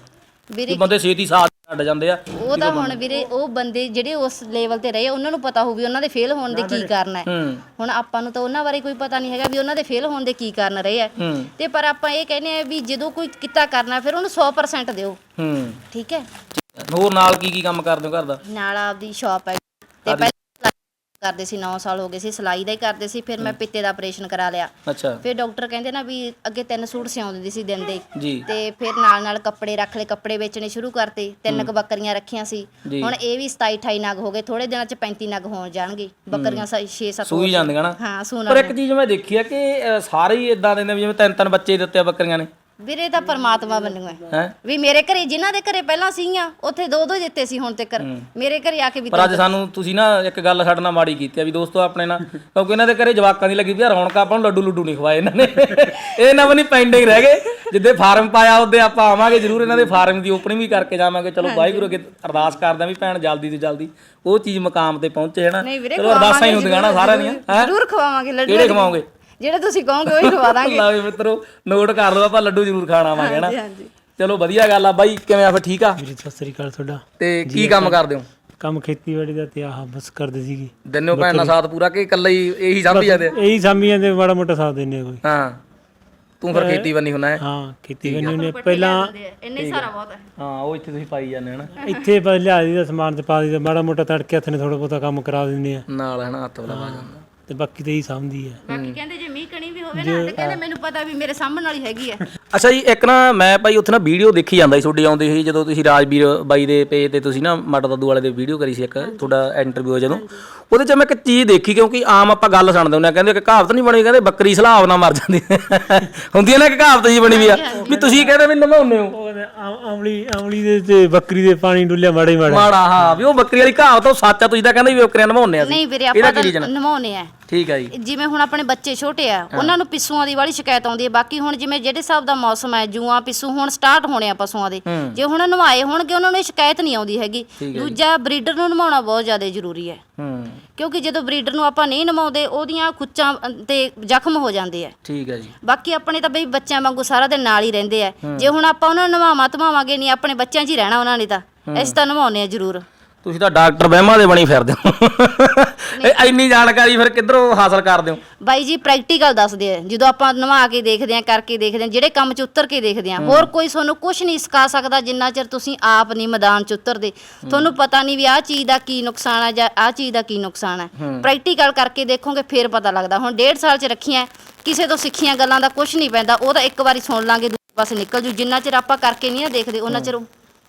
ਵੀਰੇ ਵੀ ਬੰਦੇ ਛੇਤੀ ਸਾਥ ਛੱਡ ਜਾਂਦੇ ਆ। ਉਹ ਤਾਂ ਹੁਣ ਵੀਰੇ ਉਹ ਬੰਦੇ ਜਿਹੜੇ ਉਸ ਲੈਵਲ ਤੇ ਰਹੇ ਉਹਨਾਂ ਨੂੰ ਪਤਾ ਹੋਊ ਵੀ ਉਹਨਾਂ ਦੇ ਫੇਲ ਹੋਣ ਦੇ ਕੀ ਕਾਰਨ ਹੈ। ਹੁਣ ਆਪਾਂ ਨੂੰ ਤਾਂ ਉਹਨਾਂ ਬਾਰੇ ਕੋਈ ਪਤਾ ਨਹੀਂ ਹੈਗਾ ਵੀ ਉਹਨਾਂ ਦੇ ਫੇਲ ਹੋਣ ਦੇ ਕੀ ਕਾਰਨ ਰਹੇ ਆ। ਹੂੰ। ਤੇ ਪਰ ਆਪਾਂ ਇਹ ਕਹਿੰਦੇ ਆ ਵੀ ਜਦੋਂ ਕੋਈ ਕਿੱਤਾ ਕਰਨਾ ਫਿਰ ਉਹਨੂੰ 100% ਦਿਓ। ਹੂੰ। ਠੀਕ ਹੈ? ਹੋਰ ਨਾਲ ਕੀ ਕੀ ਕੰਮ ਕਰਦੇ ਹੋ ਘਰ ਦਾ? ਨਾਲ ਆਪਦੀ ਸ਼ਾਪ ਹੈ। ਤੇ ਪਹਿਲਾਂ ਕਰਦੇ ਸੀ 9 ਸਾਲ ਹੋ ਗਏ ਸੀ ਸਿਲਾਈ ਦਾ ਹੀ ਕਰਦੇ ਸੀ ਫਿਰ ਮੈਂ ਪਿੱਤੇ ਦਾ ਆਪਰੇਸ਼ਨ ਕਰਾ ਲਿਆ। ਅੱਛਾ। ਫਿਰ ਡਾਕਟਰ ਕਹਿੰਦੇ ਨਾ ਵੀ ਅੱਗੇ ਤਿੰਨ ਸੂਟ ਸਿਉਂ ਦਿੰਦੀ ਸੀ ਦਿਨ ਦੇ। ਜੀ। ਤੇ ਫਿਰ ਨਾਲ ਨਾਲ ਕੱਪੜੇ ਰੱਖ ਲਏ ਕੱਪੜੇ ਵੇਚਣੇ ਸ਼ੁਰੂ ਕਰਤੇ ਤਿੰਨ ਕ ਬੱਕਰੀਆਂ ਰੱਖੀਆਂ ਸੀ। ਜੀ। ਹੁਣ ਇਹ ਵੀ 27 28 ਨਗ ਹੋ ਗਏ ਥੋੜੇ ਦਿਨਾਂ ਚ 35 ਨਗ ਹੋਣ ਜਾਣਗੇ ਬੱਕਰੀਆਂ 6 7 ਸੂਈ ਜਾਂਦੀਆਂ ਨਾ। ਹਾਂ ਸੂਣਾ ਪਰ ਇੱਕ ਚੀਜ਼ ਮੈਂ ਦੇਖੀ ਆ ਕਿ ਅ, ਸਾਰੇ ਹੀ ਇਦਾਂ ਦੇ ਨੇ ਵੀ ਜਿਵੇਂ ਤਿੰਨ ਤਿੰਨ ਬੱਚੇ ਦਿੱਤੇ ਆ ਬੱਕਰੀਆਂ ਨੇ। ਵੀਰੇ ਤਾਂ ਪਰਮਾਤਮਾ ਬਣੂਗਾ ਹੈ। ਵੀ ਮੇਰੇ ਘਰੇ ਜਿਨ੍ਹਾਂ ਦੇ ਘਰੇ ਪਹਿਲਾਂ ਸੀਗੀਆਂ ਉੱਥੇ ਦੋ ਦੋ ਦਿੱਤੇ ਸੀ ਹੁਣ ਤੱਕ। ਮੇਰੇ ਘਰੇ ਆ ਕੇ ਵੀ ਪਰ ਅੱਜ ਸਾਨੂੰ ਤੁਸੀਂ ਨਾ ਇੱਕ ਗੱਲ ਸਾਡੇ ਨਾਲ ਮਾੜੀ ਕੀਤੀ ਆ ਵੀ ਦੋਸਤੋ ਆਪਣੇ ਨਾਲ ਕਿਉਂਕਿ ਇਹਨਾਂ ਦੇ ਘਰੇ ਜਵਾਕਾਂ ਦੀ ਲੱਗੀ ਵੀ ਰੌਣਕ ਆਪਾਂ ਨੂੰ ਲੱਡੂ ਲੁੱਡੂ ਨਹੀਂ ਖਵਾਏ ਇਹਨਾਂ ਨੇ। ਇਹ ਨਾ ਬਣੀ ਪੈਂਡਿੰਗ ਰਹਿ ਗਏ। ਜਿੱਦੇ ਫਾਰਮ ਪਾਇਆ ਉਹਦੇ ਆਪਾਂ ਆਵਾਂਗੇ ਜ਼ਰੂਰ ਇਹਨਾਂ ਦੇ ਫਾਰਮ ਦੀ ਓਪਨਿੰਗ ਵੀ ਕਰਕੇ ਜਾਵਾਂਗੇ। ਚਲੋ ਵਾਹਿਗੁਰੂ ਅੱਗੇ ਅਰਦਾਸ ਕਰਦੇ ਆਂ ਵੀ ਭੈਣ ਜਲਦੀ ਤੋਂ ਜਲਦੀ ਉਹ ਚੀਜ਼ ਮਕਾਮ ਤੇ ਪਹੁੰਚੇ ਹੈ ਨਾ? ਨਹੀਂ ਵੀਰੇ ਚਲੋ ਅਰਦਾਸਾਂ ਹੀ ਹੁੰਦੀਆਂ ਨਾ ਸਾਰਿਆਂ ਦੀਆਂ ਹੈ? ਜ਼ਰੂਰ ਖਵਾਵਾਂਗੇ ਲੱਡੂ ਕਿਹੜੇ ਖਵਾਓਗੇ? ਜਿਹੜੇ ਤੁਸੀਂ ਕਹੋਗੇ ਉਹੀ ਖਵਾ ਦਾਂਗੇ। ਲਓ ਮਿੱਤਰੋ ਨੋਟ ਕਰ ਲਓ ਆਪਾਂ ਲੱਡੂ ਜ਼ਰੂਰ ਖਾਣ ਆਵਾਂਗੇ ਨਾ। ਹਾਂਜੀ ਹਾਂਜੀ। ਚਲੋ ਵਧੀਆ ਗੱਲ ਆ ਬਾਈ ਕਿਵੇਂ ਆ ਫਿਰ ਠੀਕ ਆ? ਵੀਰੇ ਸਤਿ ਸ੍ਰੀ ਅਕਾਲ ਤੁਹਾਡਾ। ਤੇ ਕੀ ਕੰਮ ਕਰਦੇ ਹੋ? ਕੰਮ ਖੇਤੀਬਾੜੀ ਦਾ ਤੇ ਆਹ ਬਸ ਕਰਦੇ ਸੀਗੇ। ਦਿਨੋਂ ਭੈਣ ਦਾ ਸਾਥ ਪੂਰਾ ਕਿ ਇਕੱਲਾ ਹੀ ਇਹੀ ਸਾਂਭੀ ਜਾਂਦੇ ਆ? ਇਹੀ ਸਾਮੀਆਂ ਦੇ ਮਾੜਾ ਮੋਟਾ ਸਾਥ ਦਿੰਦੇ ਆ ਕੋਈ। ਹਾਂ। ਤੂੰ ਫਿਰ ਖੇਤੀ ਬੰਨੀ ਹੁੰਨਾ ਹੈ। ਹਾਂ ਖੇਤੀ ਕਰਨੀ ਉਹਨੇ ਪਹਿਲਾਂ ਇੰਨੇ ਹੀ ਸਾਰਾ ਬਹੁਤ ਹੈ। ਹਾਂ ਉਹ ਇੱਥੇ ਤੁਸੀਂ ਪਾਈ ਜਾਂਦੇ ਹਨਾ ਇੱਥੇ ਬਸ ਲਿਆ ਦੀ ਦਾ ਸਮਾਨ ਤੇ ਪਾ ਦੀ ਮਾੜਾ ਮੋਟਾ ਤੜਕੇ ਹੱਥ ਨੇ ਥੋੜਾ ਬਹੁਤਾ ਕੰਮ ਕਰਾ ਦਿੰਦੇ ਆ। ਨਾਲ ਹਨਾ ਹੱਥ ਵਾਲਾ ਪਾ ਜਾਂਦਾ ਤੇ ਬਾਕੀ ਤੇ ਇਹੀ ਸਮਝਦੀ ਆ ਬਾਕੀ ਕਹਿੰਦੇ ਜੇ ਮੀਂਹ ਕਣੀ ਵੀ ਹੋਵੇ ਨਾ ਤੇ ਕਹਿੰਦੇ ਮੈਨੂੰ ਪਤਾ ਵੀ ਮੇਰੇ ਸਾਹਮਣੇ ਵਾਲੀ ਹੈਗੀ ਹੈ। ਅੱਛਾ ਜੀ ਇੱਕ ਨਾ ਮੈਂ ਭਾਈ ਉੱਥੇ ਨਾ ਵੀਡੀਓ ਦੇਖੀ ਜਾਂਦਾ ਸੀ ਤੁਹਾਡੀ ਆਉਂਦੀ ਸੀ ਜਦੋਂ ਤੁਸੀਂ ਰਾਜਵੀਰ ਬਾਈ ਦੇ ਪੇਜ ਤੇ ਤੁਸੀਂ ਨਾ ਮਾਤਾ ਦਾਦੂ ਵਾਲੇ ਦੇ ਵੀਡੀਓ ਕਰੀ ਸੀ ਇੱਕ ਤੁਹਾਡਾ ਇੰਟਰਵਿਊ ਜਦੋਂ। ਉਹਦੇ ਚ ਮੈਂ ਇੱਕ ਚੀਜ਼ ਦੇਖੀ ਕਿਉਂਕਿ ਆਮ ਆਪਾਂ ਗੱਲ ਸੁਣਦੇ ਹੁੰਦੇ ਆ ਕਹਿੰਦੇ ਕਿ ਕਹਾਵਤ ਨਹੀਂ ਬਣੀ ਕਹਿੰਦੇ ਬੱਕਰੀ ਸਲਾਬ ਨਾਲ ਮਰ ਜਾਂਦੀ। ਹੁੰਦੀ ਹੈ ਨਾ ਇੱਕ ਕਹਾਵਤ ਜੀ ਬਣੀ ਵੀ ਆ ਵੀ ਤੁਸੀਂ ਕਹਿੰਦੇ ਵੀ ਨਮਾਉਂਦੇ ਹੋ। ਉਹ ਕਹਿੰਦੇ ਆਮ- ਆਮਲੀ ਆਮਲੀ ਦੇ ਤੇ ਬੱਕਰੀ ਦੇ ਪਾਣੀ ਡੁੱਲਿਆ ਮਾੜਾ ਹੀ ਮਾੜਾ। ਮਾੜਾ ਹਾਂ ਵੀ ਉਹ ਬੱਕਰੀ ਵਾਲੀ ਕਹਾਵਤ ਉਹ ਸੱਚ ਆ ਤੁਸੀਂ ਤਾਂ ਕਹਿੰਦੇ ਵੀ ਬੱਕਰੀਆਂ ਨਮਾਉਂਦੇ ਆ ਨਹੀਂ ਵੀਰੇ ਇਹਦਾ ਆਪਾਂ ਕੀ ਰੀਜਨ ਤਾਂ ਨਮਾਉਨੇ ਆ। ਠੀਕ ਆ ਜੀ। ਜਿਵੇਂ ਹੁਣ ਆਪਣੇ ਬੱਚੇ ਛੋਟੇ ਆ ਉਹਨਾਂ ਨੂੰ ਪਿੱਸੂਆਂ ਦੀ ਵਾਲੀ ਸ਼ਿਕਾਇਤ ਆਉਂਦੀ ਹੈ। ਬਾਕੀ ਹੁਣ ਜਿਵੇਂ ਜਿਹੜੇ ਹਿਸਾਬ ਦਾ ਮੌਸਮ ਹੈ ਜੂਆਂ ਪਿੱਸੂ ਹੁਣ ਸਟਾਰਟ ਹੋਣੇ ਆ ਪਸ਼ੂਆਂ ਦੇ। ਜੇ ਹੁਣ ਨਵਾਏ ਹੋਣਗੇ ਉਹਨਾਂ ਨੂੰ ਇਹ ਸ਼ਿਕਾਇਤ ਨਹੀਂ ਆਉਂਦੀ ਹੈਗੀ। ਦੂਜਾ ਬਰੀਡਰ ਨੂੰ ਨਵਾਉਣਾ ਬਹੁਤ ਜ਼ਿਆਦਾ ਜ਼ਰੂਰੀ ਹੈ। ਹੂੰ। ਕਿਉਂਕਿ ਜਦੋਂ ਬਰੀਡਰ ਨੂੰ ਆਪਾਂ ਨਹੀਂ ਨਵਾਉਂਦੇ ਉਹਦੀਆਂ ਖੁੱਚਾਂ ਤੇ ਜ਼ਖਮ ਹੋ ਜਾਂਦੇ ਆ। ਠੀਕ ਆ ਜੀ। ਬਾਕੀ ਆਪਣੇ ਤਾਂ ਬਈ ਬੱਚਿਆਂ ਵਾਂਗੂ ਸਾਰਾ ਦਿਨ ਨਾਲ ਹੀ ਰਹਿੰਦੇ ਆ। ਜੇ ਹੁਣ ਆਪਾਂ ਉਹਨਾਂ ਨੂੰ ਨਵਾਵਾਂ ਧਵਾਵਾਂਗੇ ਨਹੀਂ ਆਪਣੇ ਬੱਚਿਆਂ 'ਚ ਹੀ ਰਹਿਣਾ ਉਹਨਾਂ ਨੇ ਤਾਂ। ਅਸੀਂ ਤਾਂ ਨਵਾਉਨੇ ਆ ਜ਼ਰੂਰ। ਤੁਸੀਂ ਤਾਂ ਡਾਕਟਰ ਬਹਿਮਾ ਦੇ ਬਣੀ ਫਿਰਦੇ ਹੋ। ਇਹ ਇੰਨੀ ਜਾਣਕਾਰੀ ਫਿਰ ਕਿੱਧਰੋਂ ਹਾਸਲ ਕਰਦੇ ਹੋ? ਬਾਈ ਜੀ ਪ੍ਰੈਕਟੀਕਲ ਦੱਸਦੇ ਆ। ਜਦੋਂ ਆਪਾਂ ਨਵਾ ਕੇ ਦੇਖਦੇ ਆ ਕਰਕੇ ਦੇਖਦੇ ਆ ਜਿਹੜੇ ਕੰਮ 'ਚ ਉਤਰ ਕੇ ਦੇਖਦੇ ਆ ਹੋਰ ਕੋਈ ਤੁਹਾਨੂੰ ਕੁਝ ਨਹੀਂ ਸਿਖਾ ਸਕਦਾ ਜਿੰਨਾ ਚਿਰ ਤੁਸੀਂ ਆਪ ਨਹੀਂ ਮੈਦਾਨ 'ਚ ਉਤਰਦੇ। ਤੁਹਾਨੂੰ ਪਤਾ ਨਹੀਂ ਵੀ ਆਹ ਚੀਜ਼ ਦਾ ਕੀ ਨੁਕਸਾਨ ਹੈ ਜਾਂ ਆਹ ਚੀਜ਼ ਦਾ ਕੀ ਨੁਕਸਾਨ ਹੈ। ਪ੍ਰੈਕਟੀਕਲ ਕਰਕੇ ਦੇਖੋਗੇ ਫੇਰ ਪਤਾ ਲੱਗਦਾ। ਹੁਣ ਡੇਢ ਸਾਲ 'ਚ ਰੱਖੀਆਂ ਕਿਸੇ ਤੋਂ ਸਿੱਖੀਆਂ ਗੱਲਾਂ ਦਾ ਕੁਝ ਨਹੀਂ ਪੈਂਦਾ। ਉਹ ਤਾਂ ਇੱਕ ਵਾਰੀ ਸੁਣ ਲਾਂਗੇ ਦੂਜੇ ਪਾਸੇ ਨਿਕਲ ਜੂ। ਜਿੰਨਾ ਚਿਰ ਆਪਾਂ ਕਰਕੇ ਨਹੀਂ ਨਾ ਦੇਖਦੇ ਉਹਨਾਂ ਚਿਰ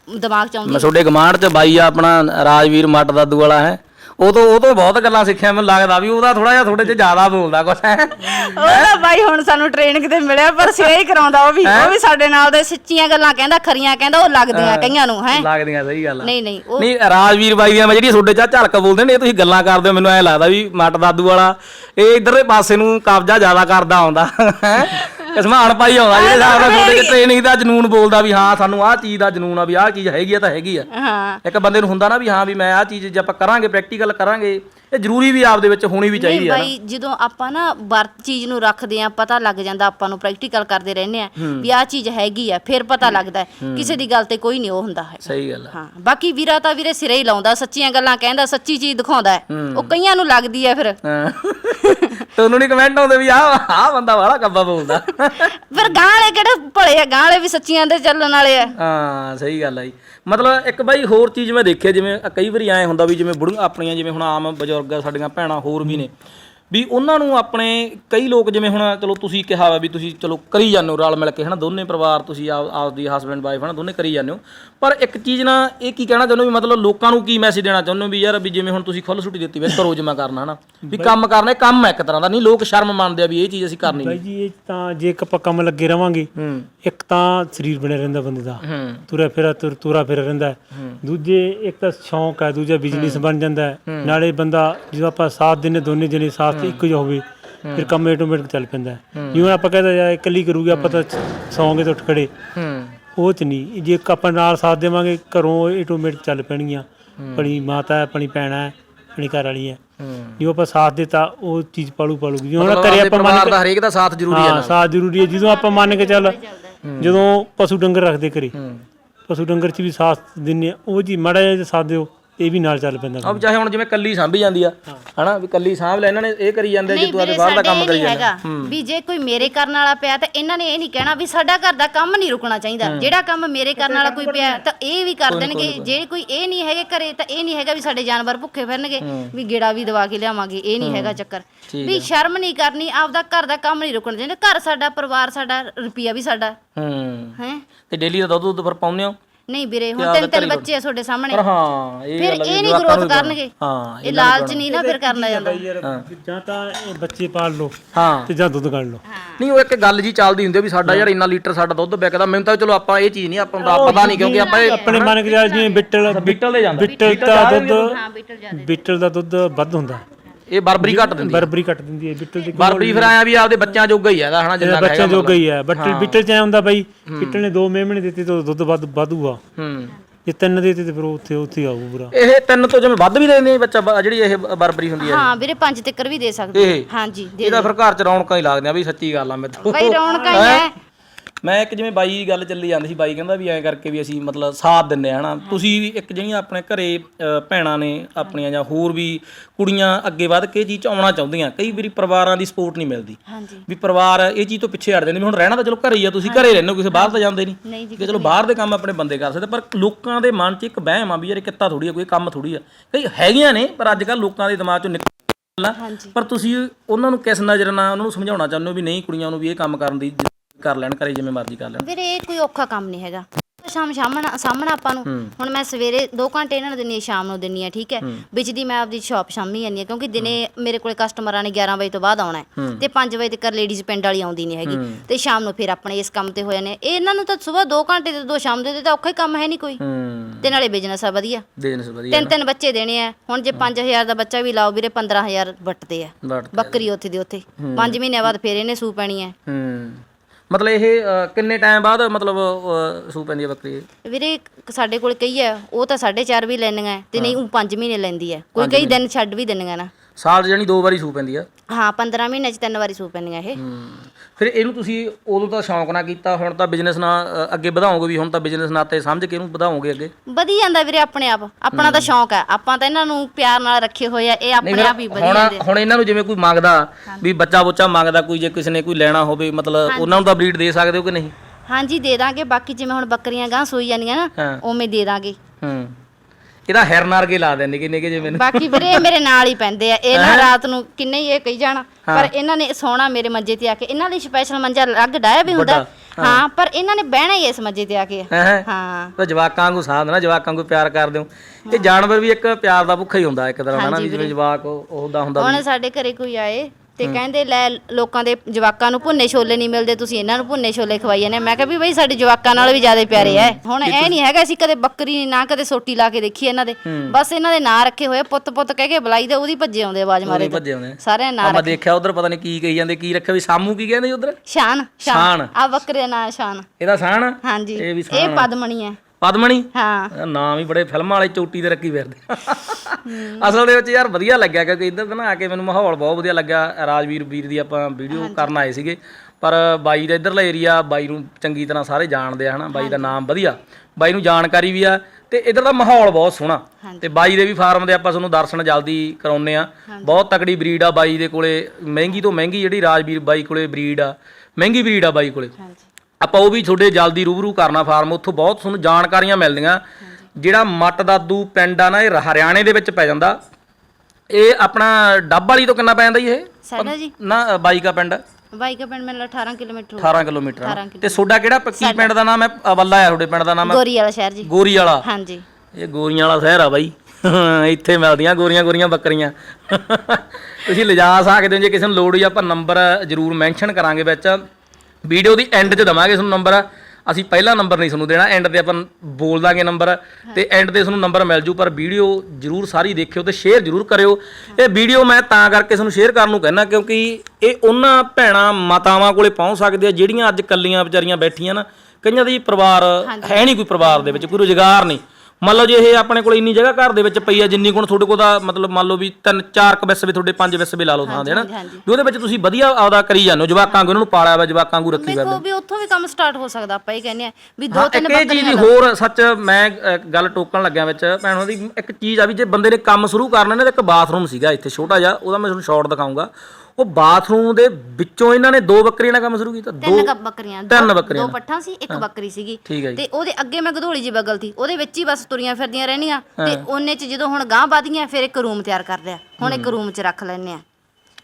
ਦਿਮਾਗ 'ਚ ਆਉਂਦੀ ਮੈਂ ਤੁਹਾਡੇ ਗਮਾਂਡ ਚ ਬਾਈ ਆ ਆਪਣਾ ਰਾਜਵੀਰ ਮੱਟ ਦਾਦੂ ਵਾਲਾ ਹੈ। ਉਹ ਤੋਂ ਉਹ ਤੋਂ ਬਹੁਤ ਗੱਲਾਂ ਸਿੱਖਿਆ ਮੈਨੂੰ ਲੱਗਦਾ ਵੀ ਉਹਦਾ ਥੋੜਾ ਜਿਹਾ ਥੋੜੇ ਜਿਹਾ ਜ਼ਿਆਦਾ ਬੋਲਦਾ ਕੁਛ ਹੈ। ਉਹ ਬਾਈ ਹੁਣ ਸਾਨੂੰ ਟ੍ਰੇਨਿੰਗ ਤੇ ਮਿਲਿਆ ਪਰ ਸਿਆ ਹੀ ਕਰਾਉਂਦਾ ਉਹ ਵੀ ਉਹ ਵੀ ਸਾਡੇ ਨਾਲ ਦੇ ਸੱਚੀਆਂ ਗੱਲਾਂ ਕਹਿੰਦਾ ਖਰੀਆਂ ਕਹਿੰਦਾ ਉਹ ਲੱਗਦੀਆਂ ਕਈਆਂ ਨੂੰ ਹੈ? ਲੱਗਦੀਆਂ ਸਹੀ ਗੱਲ ਆ। ਨਹੀਂ ਨਹੀਂ ਉਹ ਨਹੀਂ ਰਾਜਵੀਰ ਬਾਈ ਦੀਆਂ ਮੈਂ ਜਿਹੜੀ ਤੁਹਾਡੇ ਚਾ ਝਲਕ ਬੋਲਦੇ ਨੇ ਇਹ ਤੁਸੀਂ ਗੱਲਾਂ ਕਰਦੇ ਹੋ ਮੈਨੂੰ ਐ ਲੱਗਦਾ ਵੀ ਮੱਟ ਦਾਦੂ ਵਾਲਾ ਇਹ ਇਧਰਲੇ ਪਾਸੇ ਨੂੰ ਕਬਜ਼ਾ ਜ਼ਿਆਦਾ ਕਰਦਾ ਆਉਂਦਾ ਹੈ? ਇਸਮਾਨ ਪਾਈ ਆਉਂਦਾ ਜਿਹੜੇ ਹਿਸਾਬ ਨਾਲ ਤੁਹਾਡੇ ਚ ਟ੍ਰੇਨਿੰਗ ਦਾ ਜਨੂਨ ਬੋਲਦਾ ਵੀ ਹਾਂ ਸਾਨੂੰ ਆਹ ਚੀਜ਼ ਦਾ ਜਨੂਨ ਆ ਵੀ ਆਹ ਚੀਜ਼ ਹੈਗੀ ਆ ਤਾਂ ਹੈਗੀ ਆ। ਹਾਂ। ਇੱਕ ਬੰਦੇ ਨੂੰ ਹੁੰਦਾ ਨਾ ਵੀ ਹਾਂ ਵੀ ਮੈਂ ਆਹ ਚੀਜ਼ ਜੇ ਆਪਾਂ ਕਰਾਂਗੇ ਪ੍ਰੈਕਟੀਕਲ ਕਰਾਂਗੇ ਇਹ ਜ਼ਰੂਰੀ ਵੀ ਆਪਦੇ ਵਿੱਚ ਹੋਣੀ ਵੀ ਚਾਹੀਦੀ ਨਹੀਂ ਆ ਬਾਈ ਜਦੋਂ ਆਪਾਂ ਨਾ ਵਰਤ ਚੀਜ਼ ਨੂੰ ਰੱਖਦੇ ਆ ਪਤਾ ਲੱਗ ਜਾਂਦਾ ਆਪਾਂ ਨੂੰ ਪ੍ਰੈਕਟੀਕਲ ਕਰਦੇ ਰਹਿੰਦੇ ਆ ਵੀ ਆਹ ਚੀਜ਼ ਹੈਗੀ ਆ ਫਿਰ ਪਤਾ ਲੱਗਦਾ ਹੈ। ਕਿਸੇ ਦੀ ਗੱਲ ਤੇ ਕੋਈ ਨਹੀਂ ਉਹ ਹੁੰਦਾ ਹੈ ਸਹੀ ਗੱਲ ਆ। ਹਾਂ ਬਾਕੀ ਵੀਰਾ ਤਾਂ ਵੀਰੇ ਸਿਰੇ ਹੀ ਲਾਉਂਦਾ ਸੱਚੀਆਂ ਗੱਲਾਂ ਕਹਿੰਦਾ ਸੱਚੀ ਚੀਜ਼ ਦਿਖਾਉਂਦਾ ਹੈ। ਉਹ ਕਈਆਂ ਨੂੰ ਲੱਗਦੀ ਹੈ ਫਿਰ। ਹਾਂ। ਤੁਹਾਨੂੰ ਨਹੀਂ ਕਮੈਂਟ ਆਉਂਦੇ ਵੀ ਆਹ ਆਹ ਬੰਦਾ ਵਾਲਾ ਕੱਬਾ ਬੋਲਦਾ। ਫਿਰ ਗਾਂ ਵਾਲੇ ਕਿਹੜੇ ਭਲੇ ਆ? ਗਾਂ ਵਾਲੇ ਵੀ ਸੱਚੀਆਂ ਦੇ ਚੱਲਣ ਵਾਲੇ ਆ। ਹਾਂ ਸਹੀ ਗੱਲ ਆ ਜੀ। ਮਤਲਬ ਇੱਕ ਬਾਈ ਹੋਰ ਚੀਜ਼ ਮੈਂ ਦੇਖਿਆ ਜਿਵੇਂ ਕਈ ਵਾਰੀ ਐ ਹੁੰਦਾ ਵੀ ਜਿਵੇਂ ਬੁੜੀਆਂ ਆਪਣੀਆਂ ਜਿਵੇਂ ਹੁਣ ਆਮ ਬਜ਼ੁਰਗ ਆ, ਸਾਡੀਆਂ ਭੈਣਾਂ ਹੋਰ ਵੀ ਨੇ। ਵੀ ਉਹਨਾਂ ਨੂੰ ਆਪਣੇ ਕਈ ਲੋਕ ਜਿਵੇਂ ਹੁਣ ਚਲੋ ਤੁਸੀਂ ਕਿਹਾ ਵਾ ਵੀ ਤੁਸੀਂ ਚਲੋ ਕਰੀ ਜਾਂਦੇ ਹੋ ਰਲ ਮਿਲ ਕੇ ਹਨਾ? ਦੋਨੇ ਪਰਿਵਾਰ ਤੁਸੀਂ ਆਪ ਆਪਦੀ ਹਸਬੰਡ ਵਾਈਫ ਹਨਾ? ਦੋਨੇ ਕਰੀ ਜਾਂਦੇ ਹੋ। ਪਰ ਇੱਕ ਚੀਜ਼ ਨਾ ਇਹ ਕੀ ਕਹਿਣਾ ਚਾਹੁੰਦੇ ਹੋ ਵੀ ਮਤਲਬ ਲੋਕਾਂ ਨੂੰ ਕੀ ਮੈਸੇਜ ਦੇਣਾ ਚਾਹੁੰਦੇ ਹੋ ਵੀ ਯਾਰ ਵੀ ਜਿਵੇਂ ਹੁਣ ਤੁਸੀਂ ਖੁੱਲ੍ਹ ਛੁੱਟੀ ਦਿੱਤੀ ਵੀ ਕਰੋ ਜਿਵੇਂ ਕਰਨਾ ਹਨਾ? ਵੀ ਕੰਮ ਕਰਨਾ ਇਹ ਕੰਮ ਹੈ ਇੱਕ ਤਰ੍ਹਾਂ ਦਾ ਨਹੀਂ ਲੋਕ ਸ਼ਰਮ ਮੰਨਦੇ ਆ ਵੀ ਇਹ ਚੀਜ਼ ਅਸੀਂ ਕਰਨੀ ਬਾਈ ਨਹੀਂ। ਜੀ ਇਹ ਤਾਂ ਜੇ ਇੱਕ ਆਪਾਂ ਕੰਮ ਲੱਗੇ ਰਵਾਂਗੇ ਹੂੰ। ਇੱਕ ਤਾਂ ਸਰੀਰ ਬਣਿਆ ਰਹਿੰਦਾ ਬੰਦੇ ਦਾ। ਹੂੰ। ਤੁਰਿਆ ਫਿਰਾ ਤੁਰ ਤੁਰਾ ਫਿਰ ਰਹਿੰਦਾ ਹੈ। ਦੂਜੇ ਇੱਕ ਤਾਂ ਸ਼ੌਂਕ ਹੈ ਦੂਜਾ ਬਿਜ਼ਨਸ ਬਣ ਜਾਂਦਾ ਹੈ। ਨਾਲੇ ਬੰਦਾ ਜਦੋਂ ਆਪਾਂ ਸਾਥ ਦਿੰਨੇ ਦੋਨੇ ਜਣੇ ਸਾਥ ਇੱਕੋ ਜਿਹਾ ਹੋਵੇ ਫਿਰ ਕੰਮ ਆਟੋਮੈਟਿਕ ਚੱਲ ਪੈਂਦਾ। ਜਿਵੇਂ ਆਪਾਂ ਕਹਿੰਦਾ ਯਾਰ ਇਕੱਲੀ ਕਰੂਗੇ ਆਪਾਂ ਤਾਂ ਸੌਂਗੇ ਤੋਂ ਉੱਠ ਖੜੇ। ਹੂੰ। ਉਹ ਚ ਨਹੀਂ। ਜੇ ਇੱਕ ਆਪਾਂ ਨਾਲ ਸਾਥ ਦੇਵਾਂਗੇ ਘਰੋਂ ਆਟੋਮੈਟਿਕ ਚੱਲ ਪੈਣਗੀਆਂ। ਆਪਣੀ ਮਾਤਾ ਹੈ ਆਪਣੀ ਭੈਣ ਹੈ ਆਪਣੀ ਘਰ ਵਾਲੀ ਹੈ। ਹੂੰ। ਜੇ ਆਪਾਂ ਸਾਥ ਦਿੱਤਾ ਉਹ ਚੀਜ਼ ਪਾਲੂ ਪਾਲੂਗੀ। ਜਿਵੇਂ ਹੁਣ ਆਪਦੇ ਆਪਾਂ ਮੰਨ ਦਾ ਹਰੇਕ ਦਾ ਸਾਥ ਜ਼ਰੂਰੀ ਹੈ ਹਾਂ ਸਾਥ ਜ਼ਰੂਰੀ ਹੈ। ਜਦੋਂ ਆਪਾਂ ਮੰਨ ਕੇ ਚੱਲ ਜਦੋਂ ਪਸ਼ੂ ਡੰਗਰ ਰੱਖਦੇ ਕਰੇ ਪਸ਼ੂ ਡੰਗਰ ਚ ਵੀ ਸਾਥ ਦਿੰਨੇ ਉਹ ਜੀ ਮਾੜਾ ਜਿਹਾ ਜੇ ਸਾਥ ਦਿਓ। ਇਹ ਵੀ ਨਾਲ ਚੱਲ ਪੈਂਦਾ ਅਬ ਚਾਹੇ ਹੁਣ ਜਿਵੇਂ ਕੱਲੀ ਸਾਂਭੀ ਜਾਂਦੀ ਆ ਹਨਾ ਵੀ ਕੱਲੀ ਸਾਂਭ ਲੈ ਇਹਨਾਂ ਨੇ ਇਹ ਕਰੀ ਜਾਂਦੇ ਜੇ ਤੂੰ ਆਦੇ ਬਾਹਰ ਦਾ ਕੰਮ ਇਹ ਕਰੀ ਜਾਂਦਾ ਵੀ ਜੇ ਕੋਈ ਮੇਰੇ ਕਰਨ ਵਾਲਾ ਪਿਆ ਤਾਂ ਇਹਨਾਂ ਨੇ ਇਹ ਨਹੀਂ ਕਹਿਣਾ ਵੀ ਸਾਡਾ ਘਰ ਦਾ ਕੰਮ ਨਹੀਂ ਰੁਕਣਾ ਚਾਹੀਦਾ। ਜਿਹੜਾ ਕੰਮ ਮੇਰੇ ਕਰਨ ਵਾਲਾ ਕੋਈ ਪਿਆ ਤਾਂ ਇਹ ਵੀ ਕਰ ਦੇਣਗੇ। ਜੇ ਕੋਈ ਇਹ ਨਹੀਂ ਹੈਗੇ ਘਰੇ ਤਾਂ ਇਹ ਨਹੀਂ ਹੈਗਾ ਵੀ ਸਾਡੇ ਜਾਨਵਰ ਭੁੱਖੇ ਫਿਰਨਗੇ ਵੀ ਗੇੜਾ ਵੀ ਦਵਾ ਕੇ ਲਿਆਵਾਂਗੇ ਇਹ ਨਹੀਂ ਹੈਗਾ ਚੱਕਰ। ਵੀ ਸ਼ਰਮ ਨਹੀਂ ਕਰਨੀ ਆਪਦਾ ਘਰ ਦਾ ਕੰਮ ਨਹੀਂ ਰੁਕਣਾ ਚਾਹੀਦਾ। ਘਰ ਸਾਡਾ ਪਰਿਵਾਰ ਸਾਡਾ ਰੁਪਿਆ ਵੀ ਸਾਡਾ। ਹੂੰ। ਹੈ? ਤੇ ਡੇਲੀ ਦਾ ਦੁੱਧ ਦੁੱਧ ਫਿਰ ਪਾਉਂਦੇ ਹੋ? ਨਹੀਂ ਵੀਰੇ ਹੁਣ ਤਿੰਨ ਤਿੰਨ ਬੱਚੇ ਆ ਤੁਹਾਡੇ ਸਾਹਮਣੇ। ਪਰ ਹਾਂ ਇਹ ਫਿਰ ਇਹ ਨਹੀਂ ਗਰੋਥ। ਕਰਨਗੇ। ਹਾਂ ਇਹ ਲਾਲਚ ਨਹੀਂ ਨਾ ਫਿਰ ਕਰਨਾ ਜਾਂਦਾ। ਜਾਂ ਤਾਂ ਇਹ ਬੱਚੇ ਪਾਲ ਲਓ ਹਾਂ। ਤੇ ਜਾਂ ਦੁੱਧ ਕੱਢ ਲਓ। ਨਹੀਂ ਉਹ ਇੱਕ ਗੱਲ ਜੀ ਚੱਲਦੀ ਹੁੰਦੀ ਵੀ ਸਾਡਾ ਯਾਰ ਇੰਨਾ ਲੀਟਰ ਸਾਡਾ ਦੁੱਧ ਵਿਕਦਾ ਮੈਨੂੰ ਤਾਂ ਚਲੋ ਆਪਾਂ ਇਹ ਚੀਜ਼ ਨਹੀਂ ਆਪਾਂ ਨੂੰ ਤਾਂ ਪਤਾ ਨਹੀਂ ਕਿਉਂਕਿ ਆਪਾਂ ਆਪਣੇ ਮਨ ਕੇ ਜਾ ਜਿਵੇਂ ਬਿੱਟਲ ਬਿੱਟਲ ਦੇ ਜਾਂਦਾ। ਬਿੱਟਲ ਦਾ ਦੁੱਧ ਹਾਂ ਬੀਟਲ ਜ਼ਿਆਦਾ ਬਿੱਟਲ ਦਾ ਦੁੱਧ ਵੱਧ ਹੁੰਦਾ। ਇਹ ਬਰਬਰੀ ਘੱਟ ਦਿੰਦੀ ਆ। ਬਰਬਰੀ ਕੱਟ ਦਿੰਦੀ ਹੈ ਬਿੱਟਲ ਦੀ ਬਰਬਰੀ ਫਿਰ ਆਇਆ ਵੀ ਆਪਦੇ ਬੱਚਿਆਂ ਜੋਗਾ ਹੀ ਹੈਗਾ ਹਨਾ ਜਿੰਨਾ ਬੱਚਿਆਂ ਹੈਗਾ ਜੋਗਾ ਹੀ ਹੈ। ਬਟ ਬਿੱਟਲ ਚ ਐ ਹੁੰਦਾ ਬਾਈ ਬਿੱਟਲ ਨੇ 2 ਮਹੀਨੇ ਦਿੱਤੇ ਤਾਂ ਦੁੱਧ ਵੱਧ ਵਧੂਗਾ ਹੂੰ। ਜੇ ਤਿੰਨ ਦੇ ਦਿੱਤੇ ਤੇ ਫਿਰ ਉੱਥੇ ਉੱਥੇ ਹੀ ਆਊ ਪੂਰਾ ਇਹ ਤਿੰਨ ਤੋਂ ਜਿਵੇਂ ਵੱਧ ਵੀ ਦੇ ਦਿੰਦੇ ਆ ਬੱਚਾ ਬ- ਜਿਹੜੀ ਇਹ ਬਰਬਰੀ ਹੁੰਦੀ ਹੈ ਹਾਂ ਵੀਰੇ ਪੰਜ ਤਿੱਕਰ ਵੀ ਦੇ ਸਕਦੇ ਇਹ? ਹਾਂਜੀ ਦੇ ਇਹਦਾ ਫਿਰ ਘਰ ਚ ਰੌਣਕਾਂ ਹੀ ਲੱਗਦੀਆਂ ਵੀ ਸੱਚੀ ਗੱਲ ਆ ਮੇਰੇ ਬਈ ਰੌਣਕਾਂ ਹੀ ਹੈ? ਮੈਂ ਇੱਕ ਜਿਵੇਂ ਬਾਈ ਦੀ ਗੱਲ ਚੱਲੀ ਜਾਂਦੀ ਸੀ ਬਾਈ ਕਹਿੰਦਾ ਵੀ ਐਂ ਕਰਕੇ ਵੀ ਅਸੀਂ ਮਤਲਬ ਸਾਥ ਦਿੰਦੇ ਆ ਹਨਾ? ਤੁਸੀਂ ਵੀ ਇੱਕ ਜਿਹੜੀਆਂ ਆਪਣੇ ਘਰੇ ਭੈਣਾਂ ਨੇ ਆਪਣੀਆਂ ਜਾਂ ਹੋਰ ਵੀ ਕੁੜੀਆਂ ਅੱਗੇ ਵੱਧ ਕੇ ਚੀਜ਼ ਚ ਆਉਣਾ ਚਾਹੁੰਦੀਆਂ ਕਈ ਵਾਰੀ ਪਰਿਵਾਰਾਂ ਦੀ ਸਪੋਰਟ ਨਹੀਂ ਮਿਲਦੀ। ਵੀ ਪਰਿਵਾਰ ਇਹ ਚੀਜ਼ ਤੋਂ ਪਿੱਛੇ ਹਟ ਜਾਂਦੇ ਵੀ ਹੁਣ ਰਹਿਣਾ ਤਾਂ ਚਲੋ ਘਰੇ ਹੀ ਆ ਤੁਸੀਂ ਘਰੇ ਰਹਿੰਦੇ ਹੋ ਕਿਸੇ ਬਾਹਰ ਤਾਂ ਜਾਂਦੇ ਨਹੀਂ। ਕਿ ਚਲੋ ਬਾਹਰ ਦੇ ਕੰਮ ਆਪਣੇ ਬੰਦੇ ਕਰ ਸਕਦੇ ਪਰ ਲੋਕਾਂ ਦੇ ਮਨ 'ਚ ਇੱਕ ਵਹਿਮ ਆ ਵੀ ਯਾਰ ਇਹ ਕਿੱਤਾ ਥੋੜੀ ਆ ਕੋਈ ਕੰਮ ਥੋੜੀ ਆ। ਕਈ ਹੈਗੀਆਂ ਨੇ ਪਰ ਅੱਜ ਕੱਲ ਲੋਕਾਂ ਦੇ ਦਿਮਾਗ 'ਚੋਂ ਨਿਕਲ ਪਰ ਤੁਸੀਂ ਉਹਨਾਂ ਨੂੰ ਕਿਸ ਨਜ਼ਰ ਨਾਲ ਉਹਨਾਂ ਨੂੰ ਸਮਝਾਉਣਾ ਚਾਹੁੰਦੇ ਹੋ ਵੀ ਨਹੀਂ ਕੁੜੀਆਂ ਨੂੰ ਵੀ ਇਹ ਕੰਮ ਕਰਨ ਦੀ ਕਰ ਲੈਣ ਘਰੇ ਜਿਵੇਂ ਮਰਜ਼ੀ ਕਰ ਲੈਣ। ਵੀਰੇ ਇਹ ਕੋਈ ਔਖਾ ਕੰਮ ਨਹੀਂ ਹੈਗਾ। ਸ਼ਾਮ ਸਾਹਮਣਾ ਸਾਹਮਣਾ ਆਪਾਂ ਨੂੰ। ਹੁਣ ਮੈਂ ਸਵੇਰੇ 2 ਘੰਟੇ ਇਹਨਾਂ ਨੂੰ ਦਿੰਨੀ ਆ ਸ਼ਾਮ ਨੂੰ ਦਿੰਨੀ ਆ ਠੀਕ ਹੈ? ਵਿੱਚ ਦੀ ਮੈਂ ਆਪਦੀ ਸ਼ਾਪ ਸ਼ਾਮੀ ਜਾਂਦੀ ਆ ਕਿਉਂਕਿ ਦਿਨੇ ਮੇਰੇ ਕੋਲੇ ਕਸਟਮਰਾਂ ਨੇ 11 ਵਜੇ ਤੋਂ ਬਾਅਦ ਆਉਣਾ ਹੈ। ਤੇ 5 ਵਜੇ ਤੱਕ ਲੇਡੀਜ਼ ਪਿੰਡ ਵਾਲੀ ਆਉਂਦੀ ਨਹੀਂ ਹੈਗੀ। ਤੇ ਸ਼ਾਮ ਨੂੰ ਫਿਰ ਆਪਣੇ ਇਸ ਕੰਮ ਤੇ ਹੋ ਜਾਂਦੇ ਇਹ ਇਹਨਾਂ ਨੂੰ ਤਾਂ ਸਵੇਰ 2 ਘੰਟੇ ਤੇ ਦੋ ਸ਼ਾਮ ਦੇ ਤੇ ਔਖਾ ਹੀ ਕੰਮ ਹੈ ਨਹੀਂ ਕੋਈ। ਤੇ ਨਾਲੇ ਬਿਜ਼ਨਸ ਆ ਵਧੀਆ। ਬਿਜ਼ਨਸ ਵਧੀਆ। ਤਿੰਨ ਤਿੰਨ ਬੱਚੇ ਦੇਣੇ ਆ। ਹੁਣ ਜੇ 5000 ਦਾ ਬੱਚਾ ਵੀ ਲਾਓ ਵੀਰੇ 15000 ਵੱਟਦੇ ਆ। ਬੱਕਰੀ ਉੱਥੇ ਦੀ ਉੱਥੇ। 5 ਮਹੀਨਿਆਂ ਬਾਅਦ ਫਿਰ ਇਹਨੇ ਸੂ ਪੈਣੀ ਹੂੰ। ਮਤਲਬ ਇਹ ਅ, ਕਿੰਨੇ ਟਾਈਮ ਬਾਅਦ ਮਤਲਬ ਅ, ਸੂ ਪੈਂਦੀ ਹੈ ਬੱਕਰੀ? ਵੀਰੇ ਸਾਡੇ ਕੋਲ ਕਈ ਹੈ ਉਹ ਤਾਂ 4.5 ਵੀ ਲੈਣੀਆਂ ਤੇ ਨਹੀਂ ਉਹ 5 ਮਹੀਨੇ ਲੈਂਦੀ ਹੈ। ਕੋਈ ਕਈ ਦਿਨ ਛੱਡ ਵੀ ਦਿੰਦੀਆਂ ਨਾ। ਸਾਲ 'ਚ ਜਾਣੀ ਦੋ ਵਾਰੀ ਸੂ ਪੈਂਦੀ ਆ? ਹਾਂ 15 ਮਹੀਨੇ ਚ ਤਿੰਨ ਵਾਰੀ ਸੂ ਪੈਂਦੀਆਂ ਇਹ। ਹੂੰ। ਫਿਰ ਇਹਨੂੰ ਤੁਸੀਂ ਉਦੋਂ ਤਾਂ ਸ਼ੌਂਕ ਨਾਲ ਕੀਤਾ ਹੁਣ ਤਾਂ ਬਿਜ਼ਨਸ ਨਾਲ ਅ, ਅੱਗੇ ਵਧਾਓਗੇ ਵੀ ਹੁਣ ਤਾਂ ਬਿਜ਼ਨਸ ਨਾਲ ਤੇ ਸਮਝ ਕੇ ਇਹਨੂੰ ਵਧਾਓਗੇ ਅੱਗੇ? ਵਧੀ ਜਾਂਦਾ ਵੀਰੇ ਆਪਣੇ ਆਪ। ਆਪਣਾ ਤਾਂ ਸ਼ੌਂਕ ਹੈ ਆਪਾਂ ਤਾਂ ਇਹਨਾਂ ਨੂੰ ਪਿਆਰ ਨਾਲ ਰੱਖੇ ਹੋਏ ਆ ਇਹ ਆਪਣੇ ਆਪ ਹੀ ਵਧੀ ਹੁਣ ਜਾਂਦੇ ਆ। ਹੁਣ ਇਹਨਾਂ ਨੂੰ ਜਿਵੇਂ ਕੋਈ ਮੰਗਦਾ ਵੀ ਬੱਚਾ ਬੁੱਚਾ ਮੰਗਦਾ ਕੋਈ ਜੇ ਕਿਸੇ ਨੇ ਕੋਈ ਲੈਣਾ ਹੋਵੇ ਮਤਲਬ ਉਹਨਾਂ ਨੂੰ ਤਾਂ ਬਰੀਡ ਦੇ ਸਕਦੇ ਹੋ ਕਿ ਨਹੀਂ? ਹਾਂਜੀ ਦੇ ਦਾਂਗੇ। ਬਾਕੀ ਜਿਵੇਂ ਹੁਣ ਬੱਕਰੀਆਂ ਗਾਂ ਸੋਈ ਜਾਂਦੀਆਂ ਨਾ ਹਾਂ। ਉਵੇਂ ਦੇ ਦਾਂਗੇ। ਹੂੰ। ਇਹਦਾ ਹਿਰਨ ਵਰਗੇ ਲਾ ਦਿੰਦੇ ਕਿੰਨੇ ਕਿ ਜਿਵੇਂ ਬਾਕੀ ਵੀਰੇ ਇਹ ਮੇਰੇ ਨਾਲ ਹੀ ਪੈਂਦੇ ਆ। ਇਹ ਨਾ ਰਾਤ ਨੂੰ ਕਿੰਨੇ ਹੀ ਇਹ ਕਹੀ ਜਾਣਾ। ਪਰ ਇਹਨਾਂ ਨੇ ਸੌਣਾ ਮੇਰੇ ਮੰਜੇ ਤੇ ਆ ਕੇ ਇਹਨਾਂ ਲਈ ਸਪੈਸ਼ਲ ਮੰਜਾ ਅਲੱਗ ਡਾਇਆ ਵੀ ਹੁੰਦਾ ਹਾਂ। ਪਰ ਇਹਨਾਂ ਨੇ ਬਹਿਣਾ ਹੀ ਇਸ ਮੱਜੇ ਤੇ ਆ ਕੇ। ਹੈ ਤਾਂ ਜਵਾਕਾਂ ਨੂੰ ਸਾਧ ਨਾ ਜਵਾਕਾਂ ਨੂੰ ਪਿਆਰ ਕਰਦੇ ਹੋ। ਇਹ ਜਾਨਵਰ ਵੀ ਇੱਕ ਪਿਆਰ ਦਾ ਭੁੱਖਾ ਹੀ ਹੁੰਦਾ ਇੱਕ ਤਰ੍ਹਾਂ ਦਾ ਨਾ ਵੀ ਜਿਵੇਂ ਜਵਾਕ ਉਹ- ਉਹਦਾ ਹੁੰਦਾ ਹੁਣ ਸਾਡੇ ਘਰੇ ਕੋਈ ਆਏ ਤੇ ਕਹਿੰਦੇ ਲੈ ਲੋਕਾਂ ਦੇ ਜਵਾਕਾਂ ਨੂੰ ਭੁੰਨੇ ਛੋਲੇ ਨਹੀਂ ਮਿਲਦੇ ਤੁਸੀਂ ਇਹਨਾਂ ਨੂੰ ਭੁੰਨੇ ਛੋਲੇ ਖਵਾਈਏ ਨੇ ਮੈਂ ਕਿਹਾ ਵੀ ਬਈ ਸਾਡੇ ਜਵਾਕਾਂ ਨਾਲ ਵੀ ਜ਼ਿਆਦਾ ਪਿਆਰੇ ਐ। ਹੁਣ ਇਹ ਨਹੀਂ ਹੈਗਾ ਅਸੀਂ ਕਦੇ ਬੱਕਰੀ ਨਾ ਕਦੇ ਸੋਟੀ ਲਾ ਕੇ ਦੇਖੀ ਇਹਨਾਂ ਦੇ। ਬਸ ਇਹਨਾਂ ਦੇ ਨਾਂ ਰੱਖੇ ਹੋਏ ਪੁੱਤ ਪੁੱਤ ਕਹਿ ਕੇ ਬੁਲਾਈ ਦੇ ਉਹਦੀ ਭੱਜੇ ਆਉਂਦੇ ਆਵਾਜ਼ ਮਾਰੇ ਭੱਜੇ ਆਉਂਦੇ ਸਾਰਿਆਂ ਆ ਨਾਂ ਮੈਂ ਦੇਖਿਆ ਉਧਰ ਪਤਾ ਨਹੀਂ ਕੀ ਕਹੀ ਜਾਂਦੇ ਕੀ ਰੱਖਿਆ ਵੀ ਸਾਮੂ ਕੀ ਕਹਿੰਦੇ ਉਧਰ? ਸ਼ਾਨ ਸ਼ਾਨ। ਸ਼ਾਨ। ਆ ਬੱਕਰੇ ਦਾ ਨਾਂ ਸ਼ਾਨ। ਇਹਦਾ ਸਾਣ ਹਾਂਜੀ। ਇਹ ਵੀ ਇਹ ਪਦਮਣੀ ਹੈ। ਪਦਮਣੀ? ਹਾਂ। ਇਹਦਾ ਨਾਮ ਹੀ ਬੜੇ ਫਿਲਮਾਂ ਵਾਲੇ ਚੋਟੀ ਤੇ ਰੱਖੀ ਫਿਰਦੇ। ਅਸਲ ਦੇ ਵਿੱਚ ਯਾਰ ਵਧੀਆ ਲੱਗਿਆ ਕਿਉਂਕਿ ਇੱਧਰ ਤਾਂ ਨਾ ਆ ਕੇ ਮੈਨੂੰ ਮਾਹੌਲ ਬਹੁਤ ਵਧੀਆ ਲੱਗਾ ਰਾਜਵੀਰ ਵੀਰ ਦੀ ਆਪਾਂ ਵੀਡੀਓ ਕਰਨ ਆਏ ਸੀਗੇ। ਪਰ ਬਾਈ ਦਾ ਇੱਧਰਲਾ ਏਰੀਆ ਬਾਈ ਨੂੰ ਚੰਗੀ ਤਰ੍ਹਾਂ ਸਾਰੇ ਜਾਣਦੇ ਆ ਹਨਾ? ਬਾਈ ਦਾ ਨਾਮ ਵਧੀਆ। ਬਾਈ ਨੂੰ ਜਾਣਕਾਰੀ ਵੀ ਆ ਤੇ ਇੱਧਰ ਦਾ ਮਾਹੌਲ ਬਹੁਤ ਸੋਹਣਾ। ਤੇ ਬਾਈ ਦੇ ਵੀ ਫਾਰਮ ਦੇ ਆਪਾਂ ਤੁਹਾਨੂੰ ਦਰਸ਼ਨ ਜਲਦੀ ਕਰਾਉਨੇ ਆ। ਬਹੁਤ ਤਕੜੀ ਬਰੀਡ ਆ ਬਾਈ ਦੇ ਕੋਲੇ। ਮਹਿੰਗੀ ਤੋਂ ਮਹਿੰਗੀ ਜਿਹੜੀ ਰਾਜਵੀਰ ਬਾਈ ਕੋਲੇ ਬਰੀਡ ਆ ਮਹਿੰਗੀ ਬਰੀਡ ਆ ਬਾਈ ਕੋਲੇ। ਹਾਂਜੀ। ਆਪਾਂ ਉਹ ਵੀ ਤੁਹਾਡੇ ਜਲਦੀ ਰੂਬਰੂ ਕਰਨਾ ਫਾਰਮ ਉੱਥੋਂ ਬਹੁਤ ਤੁਹਾਨੂੰ ਜਾਣਕਾਰੀਆਂ ਮਿਲਦੀਆਂ। ਜਿਹੜਾ ਮੱਟ ਦਾਦੂ ਪਿੰਡ ਆ ਨਾ ਇਹ ਹਰਿਆਣੇ ਦੇ ਵਿੱਚ ਪੈ ਜਾਂਦਾ। ਇਹ ਆਪਣਾ ਡੱਬ ਵਾਲੀ ਤੋਂ ਕਿੰਨਾ ਪੈ ਜਾਂਦਾ ਜੀ ਇਹ? ਸਾਡਾ ਜੀ। ਨਾ ਪਿੰਡ? ਬਾਈ ਕਾ ਪਿੰਡ ਮੈਨੂੰ 18 ਕਿਲੋਮੀਟਰ 18 ਕਿਲੋਮੀਟਰ ਆ। 18 ਤੇ ਤੁਹਾਡਾ ਕਿਹੜਾ ਪੱਕੀ ਪਿੰਡ ਦਾ ਨਾਮ ਹੈ? ਅਵੱਲਾ ਆ ਤੁਹਾਡੇ ਪਿੰਡ ਦਾ ਨਾਮ ਹੈ? ਗੋਰੀ ਵਾਲਾ ਸ਼ਹਿਰ ਜੀ। ਗੋਰੀ ਵਾਲਾ? ਹਾਂਜੀ। ਇਹ ਗੋਰੀਆਂ ਵਾਲਾ ਸ਼ਹਿਰ ਆ ਬਾਈ। ਇੱਥੇ ਮਿਲਦੀਆਂ ਗੋਰੀਆਂ ਗੋਰੀਆਂ ਬੱਕਰੀਆਂ। ਤੁਸੀਂ ਲਿਜਾ ਸਕਦੇ ਹੋ ਜੇ ਕਿਸੇ ਨੂੰ ਲੋੜ ਹੋਈ ਆਪਾਂ ਨੰਬਰ ਜ਼ਰੂਰ ਮੈਂਸ਼ਨ ਕਰਾਂਗੇ ਵਿੱਚ। ਵੀਡੀਓ ਦੀ ਐਂਡ 'ਚ ਦਵਾਂਗੇ ਤੁਹਾਨੂੰ ਨੰਬਰ ਅਸੀਂ ਪਹਿਲਾ ਨੰਬਰ ਨਹੀਂ ਤੁਹਾਨੂੰ ਦੇਣਾ ਐਂਡ ਤੇ ਆਪਾਂ ਬੋਲ ਦਾਂਗੇ ਨੰਬਰ ਤੇ ਐਂਡ ਤੇ ਤੁਹਾਨੂੰ ਨੰਬਰ ਮਿਲ ਜੂ ਪਰ ਵੀਡੀਓ ਜ਼ਰੂਰ ਸਾਰੀ ਦੇਖਿਓ ਤੇ ਸ਼ੇਅਰ ਜ਼ਰੂਰ ਕਰਿਓ। ਇਹ ਵੀਡੀਓ ਮੈਂ ਤਾਂ ਕਰਕੇ ਤੁਹਾਨੂੰ ਸ਼ੇਅਰ ਕਰਨ ਨੂੰ ਕਹਿੰਦਾ ਕਿਉਂਕਿ ਇਹ ਉਹਨਾਂ ਭੈਣਾਂ ਮਾਤਾਵਾਂ ਕੋਲੇ ਪਹੁੰਚ ਸਕਦੇ ਆ ਜਿਹੜੀਆਂ ਅੱਜ ਕੱਲੀਆਂ ਵਿਚਾਰੀਆਂ ਬੈਠੀਆਂ ਨਾ ਕਈਆਂ ਦੀ ਪਰਿਵਾਰ ਹੈ ਨਹੀਂ ਕੋਈ ਪਰਿਵਾਰ ਦੇ ਵਿੱਚ ਕੋਈ ਰੁਜ਼ਗਾਰ ਨਹੀਂ। ਮੰਨ ਲਓ ਜੇ ਇਹ ਆਪਣੇ ਕੋਲ ਇੰਨੀ ਜਗ੍ਹਾ ਘਰ ਦੇ ਵਿੱਚ ਪਈ ਆ ਜਿੰਨੀ ਕੋਣ ਤੁਹਾਡੇ ਕੋਲ ਦਾ ਮਤਲਬ ਮੰਨ ਲਓ ਵੀ ਤਿੰਨ ਚਾਰ ਕੁ ਵਿਸਵੇ ਤੁਹਾਡੇ ਪੰਜ ਵਿਸਵੇ ਲਾ ਲਓ ਥਾਂ ਦੇ। ਵੀ ਉਹਦੇ ਵਿੱਚ ਤੁਸੀਂ ਵਧੀਆ ਆਪਦਾ ਕਰੀ ਜਾਂਦੇ ਹੋ ਜਵਾਕਾਂ ਨੂੰ ਉਹਨਾਂ ਨੂੰ ਪਾਲਿਆ ਵਾ ਜਵਾਕਾਂ ਨੂੰ ਰੱਖੀ ਦੇਖੋ ਵੀ ਉੱਥੋਂ ਵੀ ਕੰਮ ਸਟਾਰਟ ਹੋ ਸਕਦਾ ਆਪਾਂ ਇਹ ਕਹਿੰਦੇ ਆ ਵੀ ਦੋ ਤਿੰਨ ਇੱਕ ਚੀਜ਼ ਦੀ ਹੋਰ ਸੱਚ ਮੈਂ ਅ, ਗੱਲ ਟੋਕਣ ਲੱਗਿਆ ਵਿੱਚ ਭੈਣ ਉਹਦੀ ਇੱਕ ਚੀਜ਼ ਆ ਵੀ ਜੇ ਬੰਦੇ ਨੇ ਕੰਮ ਸ਼ੁਰੂ ਕਰਨਾ ਨਾ ਤਾਂ ਇੱਕ ਬਾਥਰੂਮ ਸੀਗਾ ਇੱਥੇ ਛੋਟਾ ਜਿਹਾ ਉਹਦਾ ਮੈਂ ਤੁਹਾਨੂੰ ਸ਼ਾਰਟ ਦਿਖਾਉਂਗਾ ਉਹ ਬਾਥਰੂਮ ਦੇ ਵਿੱਚੋਂ ਇਹਨਾਂ ਨੇ ਦੋ ਬੱਕਰੀਆਂ ਦਾ ਕੰਮ ਸ਼ੁਰੂ ਕੀਤਾ ਦੋ ਤਿੰਨ ਬੱਕਰੀਆਂ ਦੋ- ਤਿੰਨ ਬੱਕਰੀਆਂ ਦੋ ਪੱਠਾਂ ਸੀ ਇੱਕ ਬੱਕਰੀ ਸੀਗੀ। ਠੀਕ ਹੈ ਜੀ। ਤੇ ਉਹਦੇ ਅੱਗੇ ਮੈਂ ਗਧੋਲੀ ਜੀ ਬਗਲ ਤੀ ਉਹਦੇ ਵਿੱਚ ਹੀ ਬਸ ਤੁਰੀਆਂ ਫਿਰਦੀਆਂ ਰਹਿਣੀਆਂ ਤੇ ਉਹਨੇ ਚ ਜਦੋਂ ਹੁਣ ਗਾਂ ਵਧੀਆਂ ਫਿਰ ਇੱਕ ਰੂਮ ਤਿਆਰ ਕਰਦੇ ਆ ਹੁਣ ਇੱਕ ਰੂਮ ਚ ਰੱਖ ਲੈਣੇ ਆ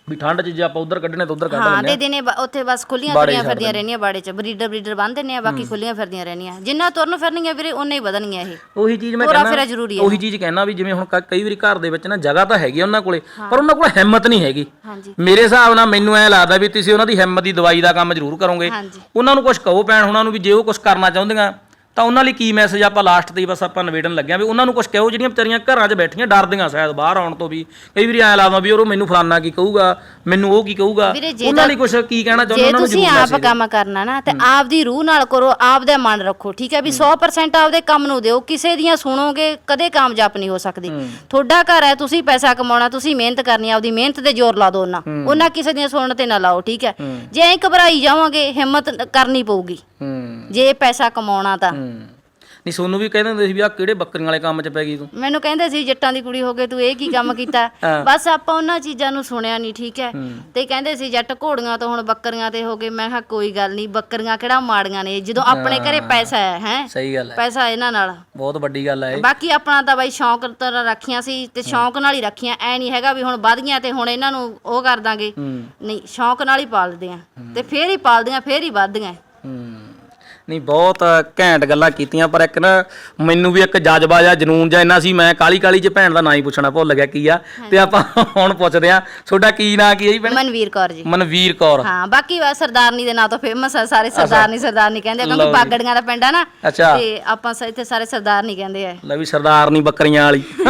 ਵੀ ਠੰਡ 'ਚ ਜੇ ਆਪਾਂ ਉਧਰ ਕੱਢਣੇ ਤਾਂ ਉਧਰ ਕੱਢ ਹਾਂ ਲੈਂਦੇ ਤੇ ਦਿਨੇ ਬ- ਉੱਥੇ ਬਸ ਖੁੱਲੀਆਂ ਤੁਰੀਆਂ ਫਿਰਦੀਆਂ ਰਹਿਣੀਆਂ ਬਾੜੇ ਚ ਬਰੀਡਰ ਬਰੀਡਰ ਬੰਨ ਦਿੰਨੇ ਆ ਬਾਕੀ ਖੁੱਲੀਆਂ ਫਿਰਦੀਆਂ ਰਹਿਣੀਆਂ। ਜਿੰਨਾ ਤੁਰਨ ਫਿਰਨਗੀਆਂ ਵੀਰੇ ਉਨੇ ਹੀ ਵਧਣਗੀਆਂ ਇਹ। ਉਹੀ ਚੀਜ਼ ਮੈਂ ਤੋਰਾ ਫੇਰਾ ਜ਼ਰੂਰੀ ਹੈ ਉਹੀ ਚੀਜ਼ ਕਹਿਣਾ ਵੀ ਜਿਵੇਂ ਹੁਣ ਕ- ਕਈ ਵਾਰੀ ਘਰ ਦੇ ਵਿੱਚ ਨਾ ਜਗ੍ਹਾ ਤਾਂ ਹੈਗੀ ਆ ਉਹਨਾਂ ਕੋਲੇ ਪਰ ਉਹਨਾਂ ਕੋਲ ਹਿੰਮਤ ਨਹੀਂ ਹੈਗੀ। ਹਾਂਜੀ। ਮੇਰੇ ਹਿਸਾਬ ਨਾਲ ਮੈਨੂੰ ਐ ਲੱਗਦਾ ਵੀ ਤੁਸੀਂ ਉਹਨਾਂ ਦੀ ਹਿੰਮਤ ਦੀ ਦਵਾਈ ਦਾ ਕੰਮ ਜ਼ਰੂਰ ਕਰੋਗੇ। ਹਾਂਜੀ। ਉਹਨਾਂ ਨੂੰ ਕੁਝ ਕਹੋ ਪੈਣ ਉਹਨਾਂ ਨੂੰ ਵੀ ਜੇ ਉਹ ਕੁਝ ਕਰਨਾ ਚਾਹੁੰਦੀਆਂ ਤਾਂ ਉਹਨਾਂ ਲਈ ਕੀ ਮੈਸੇਜ ਆਪਾਂ ਲਾਸਟ ਤੇ ਬਸ ਆਪਾਂ ਨਿਵੇਦਨ ਲੱਗਿਆ ਵੀ ਉਹਨਾਂ ਨੂੰ ਕੁਝ ਕਹੋ ਜਿਹੜੀਆਂ ਵਿਚਾਰੀਆਂ ਘਰਾਂ 'ਚ ਬੈਠੀਆਂ ਡਰਦੀਆਂ ਸ਼ਾਇਦ ਬਾਹਰ ਆਉਣ ਤੋਂ ਵੀ। ਕਈ ਵਾਰੀ ਐ ਲੱਗਦਾ ਵੀ ਉਹ ਮੈਨੂੰ ਫਲਾਨਾ ਕੀ ਕਹੂਗਾ ਮੈਨੂੰ ਉਹ ਕੀ ਕਹੂਗਾ। ਉਹਨਾਂ ਲਈ ਕੁਝ ਕੀ ਕਹਿਣਾ ਚਾਹੁੰਦੇ ਉਹਨਾਂ ਨੂੰ ਤੁਸੀਂ ਜ਼ਰੂਰ ਆਪ ਕੰਮ ਕਰਨਾ ਨਾ ਤੇ ਆਪਦੀ ਰੂਹ ਨਾਲ ਕਰੋ ਆਪਦਾ ਮਨ ਰੱਖੋ ਠੀਕ ਹੈ ਵੀ 100% ਆਪਦੇ ਕੰਮ ਨੂੰ ਦਿਓ। ਕਿਸੇ ਦੀਆਂ ਸੁਣੋਗੇ ਕਦੇ ਕਾਮਯਾਬ ਨਹੀਂ ਹੋ ਸਕਦੀ। ਤੁਹਾਡਾ ਘਰ ਹੈ ਤੁਸੀਂ ਪੈਸਾ ਕਮਾਉਣਾ ਤੁਸੀਂ ਮਿਹਨਤ ਕਰਨੀ ਆਪਦੀ ਮਿਹਨਤ ਤੇ ਜ਼ੋਰ ਲਾ ਦਿਓ ਉਹਨਾਂ। ਉਹਨਾਂ ਕਿਸੇ ਦੀਆਂ ਸੁਣਨ ਤੇ ਨਾ ਲਾਓ ਠੀਕ ਹੈ। ਜੇ ਐਂ ਘਬਰਾਈ ਜਾਵਾਂਗੇ ਹਿੰਮਤ ਕਰਨੀ ਪਊਗੀ। ਜੇ ਪੈਸਾ ਕਮਾਉਣਾ ਤਾਂ। ਹੂੰ। ਨਹੀਂ ਸੋਨੂੰ ਵੀ ਕਹਿੰਦੇ ਹੁੰਦੇ ਸੀ ਵੀ ਆ ਕਿਹੜੇ ਬੱਕਰੀਆਂ ਵਾਲੇ ਕੰਮ 'ਚ ਪੈ ਗਈ ਤੂੰ? ਮੈਨੂੰ ਕਹਿੰਦੇ ਸੀ ਜੱਟਾਂ ਦੀ ਕੁੜੀ ਹੋ ਕੇ ਤੂੰ ਇਹ ਕੀ ਕੰਮ ਕੀਤਾ? ਬਸ ਆਪਾਂ ਉਹਨਾਂ ਚੀਜ਼ਾਂ ਨੂੰ ਸੁਣਿਆ ਨਹੀਂ ਠੀਕ ਹੈ? ਤੇ ਕਹਿੰਦੇ ਸੀ ਜੱਟ ਘੋੜੀਆਂ ਤੋਂ ਹੁਣ ਬੱਕਰੀਆਂ ਤੇ ਹੋ ਗਏ। ਮੈਂ ਕਿਹਾ ਕੋਈ ਗੱਲ ਨਹੀਂ ਬੱਕਰੀਆਂ ਕਿਹੜਾ ਮਾੜੀਆਂ ਨੇ? ਜਦੋਂ ਆਪਣੇ ਘਰੇ ਪੈਸਾ ਹੈ ਹੈ? ਸਹੀ ਗੱਲ ਹੈ। ਪੈਸਾ ਇਹਨਾਂ ਨਾਲ। ਬਹੁਤ ਵੱਡੀ ਗੱਲ ਹੈ ਬਾਕੀ ਆਪਣਾ ਤਾਂ ਬਾਈ ਸ਼ੌਂਕ ਤਰ੍ਹਾਂ ਰੱਖੀਆਂ ਸੀ ਤੇ ਸ਼ੌਂਕ ਨਾਲ ਹੀ ਰੱਖੀਆਂ। ਐ ਨਹੀਂ ਹੈਗਾ ਵੀ ਹੁਣ ਵਧ ਗਈਆਂ ਤੇ ਹੁਣ ਇਹਨਾਂ ਨੂੰ ਉਹ ਕਰ ਦਾਂਗੇ। ਨਹੀਂ ਸ਼ੌਂਕ ਨਾਲ ਹੀ ਪਾਲਦੇ ਆ। ਤੇ ਫੇਰ ਹੀ ਪਾਲਦੀਆਂ ਫੇਰ ਹੀ ਵੱਧਦੀਆਂ। ਹੂੰ। ਨਹੀਂ ਬਹੁਤ ਘੈਂਟ ਗੱਲਾਂ ਕੀਤੀਆਂ ਪਰ ਇੱਕ ਨਾ ਮੈਨੂੰ ਵੀ ਇੱਕ ਜਜ਼ਬਾ ਜਾਂ ਜਨੂਨ ਜਾਂ ਇੰਨਾ ਸੀ ਮੈਂ ਕਾਲੀ ਕਾਲੀ ਚ ਭੈਣ ਦਾ ਨਾਂ ਹੀ ਪੁੱਛਣਾ ਭੁੱਲ ਗਿਆ ਕੀ ਆ ਤੇ ਆਪਾਂ ਹੁਣ ਪੁੱਛਦੇ ਆ ਤੁਹਾਡਾ ਕੀ ਨਾਂ ਕੀ ਹੈ ਜੀ ਭੈਣ? ਮਨਵੀਰ ਕੌਰ ਜੀ। ਮਨਵੀਰ ਕੌਰ। ਹਾਂ ਬਾਕੀ ਵਾ ਸਰਦਾਰਨੀ ਦੇ ਨਾਂ ਤੋਂ ਫੇਮਸ ਆ ਸਾਰੇ ਸਰਦਾਰਨੀ ਸਰਦਾਰਨੀ ਕਹਿੰਦੇ ਆ ਕਿਉਂਕਿ ਬਾਗੜੀਆਂ ਦਾ ਪਿੰਡ ਆ ਨਾ ਤੇ ਆਪਾਂ ਇੱਥੇ ਸਾਰੇ ਸਰਦਾਰਨੀ ਕਹਿੰਦੇ ਆ। ਲੈ ਵੀ ਸਰਦਾਰਨੀ ਬੱਕਰੀਆਂ ਵਾਲੀ।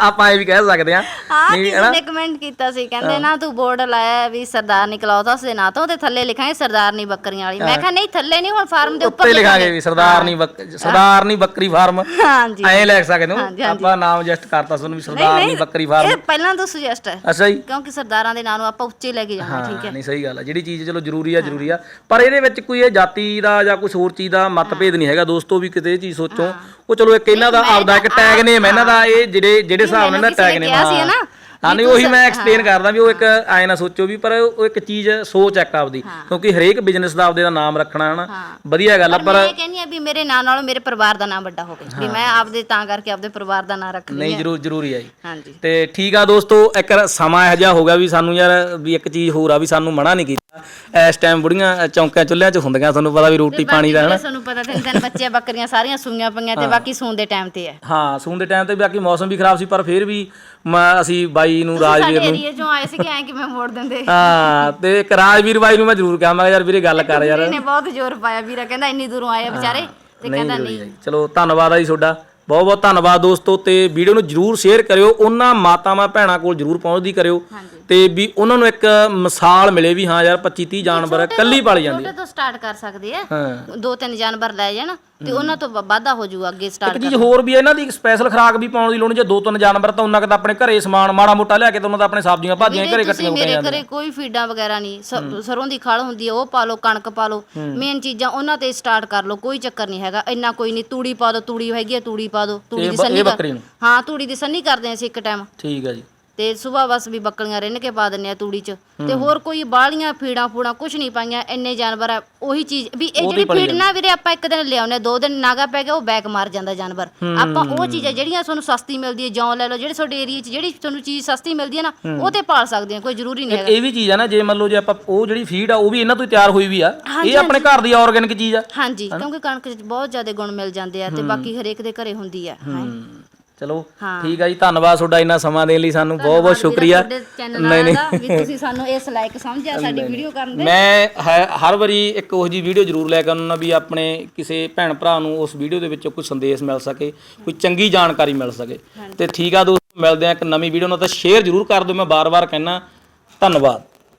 ਆਪਾਂ ਇਹ ਵੀ ਕਹਿ ਸਕਦੇ ਆ ਹਾਂ ਕਿਸੇ ਨੇ ਕਮੈਂਟ ਕੀਤਾ ਸੀ ਕਹਿੰਦੇ ਨਾ ਤੂੰ ਬੋਰਡ ਲਾਇਆ ਵੀ ਸਰਦਾਰਨੀ ਕਲੌਥਸ ਦੇ ਨਾਂ ਤੋਂ ਤੇ ਥੱਲੇ ਲਿਖਾਂਗੇ ਸਰਦਾਰਨੀ ਬੱਕਰੀਆਂ ਵਾਲੀ। ਮੈਂ ਕਿਹਾ ਨਹੀਂ ਥੱਲੇ ਨਹੀਂ ਹੁਣ ਫਾਰਮ ਦੇ ਉੱਤੇ ਲਿਖਾਂਗੇ। ਵੀ ਸਰਦਾਰਨੀ ਬੱਕ ਸਰਦਾਰਨੀ ਬੱਕਰੀ ਫਾਰਮ। ਹਾਂਜੀ। ਐਂ ਲਿਖ ਸਕਦੇ ਹੋ? ਹਾਂਜੀ। ਆਪਾਂ ਨਾਮ ਜਸਟ ਕਰਤਾ ਤੁਹਾਨੂੰ ਵੀ ਸਰਦਾਰਨੀ ਬੱਕਰੀ ਫਾਰਮ। ਇਹ ਪਹਿਲਾਂ ਤੋਂ ਸੁਜੈਸਟ ਹੈ। ਅੱਛਾ ਜੀ। ਕਿਉਂਕਿ ਸਰਦਾਰਾਂ ਦੇ ਨਾਂ ਨੂੰ ਆਪਾਂ ਉੱਚੇ ਲੈ ਕੇ ਜਾਣਾ ਠੀਕ ਹੈ। ਨਹੀਂ ਸਹੀ ਗੱਲ ਆ ਜਿਹੜੀ ਚੀਜ਼ ਚਲੋ ਜ਼ਰੂਰੀ ਆ ਜ਼ਰੂਰੀ ਆ। ਪਰ ਇਹਦੇ ਵਿੱਚ ਕੋਈ ਇਹ ਜਾਤੀ ਦਾ ਜਾਂ ਕੁਝ ਹੋਰ ਚੀਜ਼ ਦਾ ਮਤਭੇਦ ਨਹੀਂ ਹੈਗਾ। ਦੋਸਤੋ ਵੀ ਕਿਤੇ ਇਹ ਚੀਜ਼ ਸੋਚੋ। ਉਹ ਚਲੋ ਇੱਕ ਇਹਨਾਂ ਦਾ ਆਪਦਾ ਇੱਕ ਟੈਗ ਨੇਮ ਇਹਨਾਂ ਦਾ ਇਹ ਜਿਹੜੇ ਜਿਹੜੇ ਹਿਸਾਬ ਨਾਲ ਇਹਨਾਂ ਟੈਗ ਨੇਮ ਕਿਹਾ ਸੀ ਨਾ, ਹਾਂ ਨਹੀਂ ਉਹੀ ਮੈਂ ਐਕਸਪਲੇਨ ਕਰਦਾ ਵੀ ਉਹ ਇੱਕ ਐ ਨਾ ਸੋਚੋ ਵੀ ਪਰ ਉਹ ਇੱਕ ਚੀਜ਼ ਸੋਚ ਇੱਕ ਆਪਦੀ ਕਿਉਂਕਿ ਹਰੇਕ ਬਿਜ਼ਨਸ ਦਾ ਆਪਦੇ ਦਾ ਨਾਮ ਰੱਖਣਾ ਹਨਾ? ਵਧੀਆ ਗੱਲ ਆ ਪਰ ਮੈਂ ਕਹਿੰਦੀ ਆ ਵੀ ਮੇਰੇ ਨਾਂ ਨਾਲੋਂ ਮੇਰੇ ਪਰਿਵਾਰ ਦਾ ਨਾਮ ਵੱਡਾ ਹੋਵੇ ਵੀ ਮੈਂ ਆਪਦੇ ਤਾਂ ਕਰਕੇ ਆਪਦੇ ਪਰਿਵਾਰ ਦਾ ਨਾਂ ਰੱਖਣੀ ਨਹੀਂ ਹੈ। ਜ਼ਰੂਰ ਜ਼ਰੂਰੀ ਆ ਜੀ। ਹਾਂਜੀ। ਤੇ ਠੀਕ ਆ ਦੋਸਤੋ ਇੱਕ ਸਮਾਂ ਇਹੋ ਜਿਹਾ ਹੋ ਗਿਆ ਵੀ ਸਾਨੂੰ ਯਾਰ ਵੀ ਇੱਕ ਚੀਜ਼ ਹੋਰ ਆ ਵੀ ਸਾਨੂੰ ਮਨਾ ਨਹੀਂ ਕੀਤਾ। ਇਸ ਟਾਈਮ ਬੁੜੀਆਂ ਚੌਂਕਿਆਂ ਚੁੱਲ੍ਹਿਆਂ 'ਚ ਹੁੰਦੀਆਂ ਤੁਹਾਨੂੰ ਪਤਾ ਵੀ ਰੋਟੀ ਪਾਣੀ ਦਾ ਹਨਾ? ਤੁਹਾਨੂੰ ਪਤਾ ਤਿੰਨ ਤਿੰਨ ਬੱਚੇ ਬੱਕਰੀਆਂ ਸਾਰੀਆਂ ਸੂਈਆਂ ਪਈਆਂ ਤੇ ਬਾਕੀ ਸੂਣ ਦੇ ਟਾਈਮ ਤੇ ਹੈ ਹਾਂ ਸੂਣ ਦੇ ਟਾਈਮ ਤੇ ਬਾਕੀ ਮੌਸਮ ਵੀ ਖਰਾਬ ਸੀ ਪਰ ਫਿਰ ਵੀ ਮੈਂ- ਅਸੀਂ ਬਾਈ ਨੂੰ ਰਾਜਵੀਰ ਨੂੰ ਏਰੀਆ ਚੋਂ ਆਏ ਸੀਗੇ ਐ ਕਿਵੇਂ ਮੋੜ ਦਿੰਦੇ? ਹਾਂ ਤੇ ਇੱਕ ਰਾਜਵੀਰ ਬਾਈ ਨੂੰ ਮੈਂ ਜ਼ਰੂਰ ਕਹਾਂਗਾ ਯਾਰ ਵੀਰੇ ਗੱਲ ਕਰ ਯਾਰ। ਵੀਰੇ ਨੇ ਬਹੁਤ ਜ਼ੋਰ ਪਾਇਆ ਵੀਰਾ ਕਹਿੰਦਾ ਇੰਨੀ ਦੂਰੋਂ ਆਏ ਆ ਵਿਚਾਰੇ ਤੇ ਕਹਿੰਦਾ ਨਹੀਂ। ਚਲੋ ਧੰਨਵਾਦ ਆ ਜੀ ਤੁਹਾਡਾ। ਬਹੁਤ ਬਹੁਤ ਧੰਨਵਾਦ ਦੋਸਤੋ ਤੇ ਵੀਡੀਓ ਨੂੰ ਜਰੂਰ ਸ਼ੇਅਰ ਕਰਿਓ ਉਹਨਾਂ ਮਾਤਾਵਾਂ ਭੈਣਾਂ ਕੋਲ ਜਰੂਰ ਪਹੁੰਚਦੀ ਕਰਿਓ ਤੇ ਵੀ ਉਹਨਾਂ ਨੂੰ ਇੱਕ ਮਿਸਾਲ ਮਿਲੇ ਵੀ ਹਾਂ ਯਾਰ 25 30 ਜਾਨਵਰ ਕੱਲੀ ਪਾਲੀ ਜਾਂਦੀ ਛੋਟੇ ਤੋਂ ਸਟਾਰਟ ਕਰ ਸਕਦੇ ਆ। ਦੋ ਤਿੰਨ ਜਾਨਵਰ ਲੈ ਜਾਣ ਤੇ ਉਹਨਾਂ ਤੋਂ ਵਾਧਾ ਹੋ ਜਾਊਗਾ ਅੱਗੇ ਇੱਕ ਸਟਾਰਟ ਚੀਜ਼ ਹੋਰ ਵੀ ਇਹਨਾਂ ਦੀ ਸਪੈਸ਼ਲ ਖੁਰਾਕ ਵੀ ਪਾਉਣ ਦੀ ਲੋੜ ਨਹੀਂ ਜੇ ਦੋ ਤਿੰਨ ਜਾਨਵਰ ਤਾਂ ਉਹਨਾਂ ਕੁ ਤਾਂ ਆਪਣੇ ਘਰੇ ਸਮਾਨ ਮਾੜਾ ਮੋਟਾ ਲਿਆ ਕੇ ਤਾਂ ਉਹਨਾਂ ਦਾ ਆਪਣੇ ਸਬਜ਼ੀਆਂ ਭਾਜੀਆਂ ਘਰੇ ਕੱਟੀਆਂ ਤੁਸੀਂ ਹੋ ਮੇਰੇ ਘਰੇ ਕੋਈ ਫੀਡਾਂ ਵਗੈਰਾ ਨਹੀਂ ਸਰੋਂ ਦੀ ਖਲ ਹੁੰਦੀ ਹੈ ਉਹ ਪਾ ਲਓ ਕਣਕ ਪਾ ਲਓ। ਮੇਨ ਚੀਜ਼ਾਂ ਉਹਨਾਂ ਤੇ ਸਟਾਰਟ ਕਰ ਲਓ ਕੋਈ ਚੱਕਰ ਨਹੀਂ ਹੈਗਾ। ਇੰਨਾ ਕੋਈ ਨਹੀਂ ਤੂੜੀ ਪਾ ਦਿਓ ਤੂੜੀ ਹੈਗੀ ਹੈ ਤੂੜੀ ਪਾ ਦਿਓ ਤੂੜੀ ਇਹ ਦੀ ਬ- ਇਹ ਸੰਨੀ ਕਰ- ਬੱਕਰੀ ਨੂੰ? ਹਾਂ ਤੂੜੀ ਦੀ ਸੰਨੀ ਕਰਦੇ ਹਾਂ ਅਸੀਂ ਇੱਕ ਟਾਈਮ ਠੀਕ ਹੈ ਜੀ ਤੇ ਸਵੇਰ ਬਸ ਵੀ ਬੱਕਲੀਆਂ ਰਿੰਨ ਕੇ ਪਾ ਦਿੰਨੇ ਆ ਤੂੜੀ 'ਚ। ਤੇ ਹੋਰ ਕੋਈ ਬਾਲੀਆਂ ਫੀੜਾਂ ਫੂੜਾਂ ਕੁਝ ਨਹੀਂ ਪਾਈਆਂ ਇੰਨੇ ਜਾਨਵਰ ਆ ਉਹੀ ਚੀਜ਼ ਵੀ ਇਹ ਜਿਹੜੀ ਫੀਡ ਨਾ ਵੀਰੇ ਆਪਾਂ ਇੱਕ ਦਿਨ ਲਿਆਉਨੇ ਦੋ ਦਿਨ ਨਾਗਾ ਪੈ ਗਿਆ ਉਹ ਬੈਕ ਮਾਰ ਜਾਂਦਾ ਜਾਨਵਰ। ਆਪਾਂ ਉਹ ਚੀਜ਼ਾਂ ਜਿਹੜੀਆਂ ਤੁਹਾਨੂੰ ਸਸਤੀ ਮਿਲਦੀ ਹੈ ਜੌਂ ਲੈ ਲਓ ਜਿਹੜੇ ਤੁਹਾਡੇ ਏਰੀਆ 'ਚ ਜਿਹੜੀ ਤੁਹਾਨੂੰ ਚੀਜ਼ ਸਸਤੀ ਮਿਲਦੀ ਹੈ ਨਾ ਉਹ ਤੇ ਪਾਲ ਸਕਦੇ ਆ ਕੋਈ ਜ਼ਰੂਰੀ ਨਹੀਂ ਹੈਗਾ। ਇਹ ਵੀ ਚੀਜ਼ ਆ ਨਾ ਜੇ ਮੰਨ ਲਓ ਜੇ ਆਪਾਂ ਉਹ ਜਿਹੜੀ ਫੀਡ ਆ ਉਹ ਵੀ ਇਹਨਾਂ ਤੋਂ ਤਿਆਰ ਹੋਈ ਵੀ ਆ। ਇਹ ਆਪਣੇ ਘਰ ਦੀ ਆਰਗੈਨਿਕ ਚੀਜ਼ ਆ। ਹਾਂਜੀ ਕਿਉਂਕਿ ਕਣਕ 'ਚ ਬਹੁਤ ਜ਼ਿਆਦਾ ਗੁਣ ਮਿਲ ਜਾਂਦੇ ਆ ਤੇ ਬਾਕੀ ਹਰੇਕ ਦੇ ਘਰੇ ਹੁੰਦੀ ਆ। ਹਾਂ। ਚਲੋ ਹਾਂ। ਠੀਕ ਆ ਜੀ ਧੰਨਵਾਦ ਤੁਹਾਡਾ ਇੰਨਾ ਸਮਾਂ ਦੇਣ ਲਈ ਸਾਨੂੰ ਬਹੁਤ ਬਹੁਤ ਸ਼ੁਕਰੀਆ। ਦਾ ਵੀ ਤੁਸੀਂ ਸਾਨੂੰ ਇਸ ਲਾਇਕ ਸਮਝਿਆ ਸਾਡੀ ਵੀਡੀਓ ਕਰਨ ਦੇ। ਮੈਂ ਹ- ਹਰ ਵਾਰੀ ਇੱਕ ਉਹ ਜੀ ਵੀਡੀਓ ਜ਼ਰੂਰ ਲੈ ਕੇ ਆਉਂਦਾ ਵੀ ਆਪਣੇ ਕਿਸੇ ਭੈਣ ਭਰਾ ਨੂੰ ਉਸ ਵੀਡੀਓ ਦੇ ਵਿੱਚੋਂ ਕੋਈ ਸੰਦੇਸ਼ ਮਿਲ ਸਕੇ ਕੋਈ ਚੰਗੀ ਜਾਣਕਾਰੀ ਮਿਲ ਸਕੇ। ਤੇ ਠੀਕ ਆ ਦੋਸਤੋ ਮਿਲਦੇ ਆ ਇੱਕ ਨਵੀਂ ਵੀਡੀਓ ਨਾਲ ਤਾਂ ਸ਼ੇਅਰ ਜ਼ਰੂਰ ਕਰ ਦਿਓ ਮੈਂ ਬਾਰ-ਬਾਰ ਕਹਿਣਾ ਧੰਨਵਾਦ।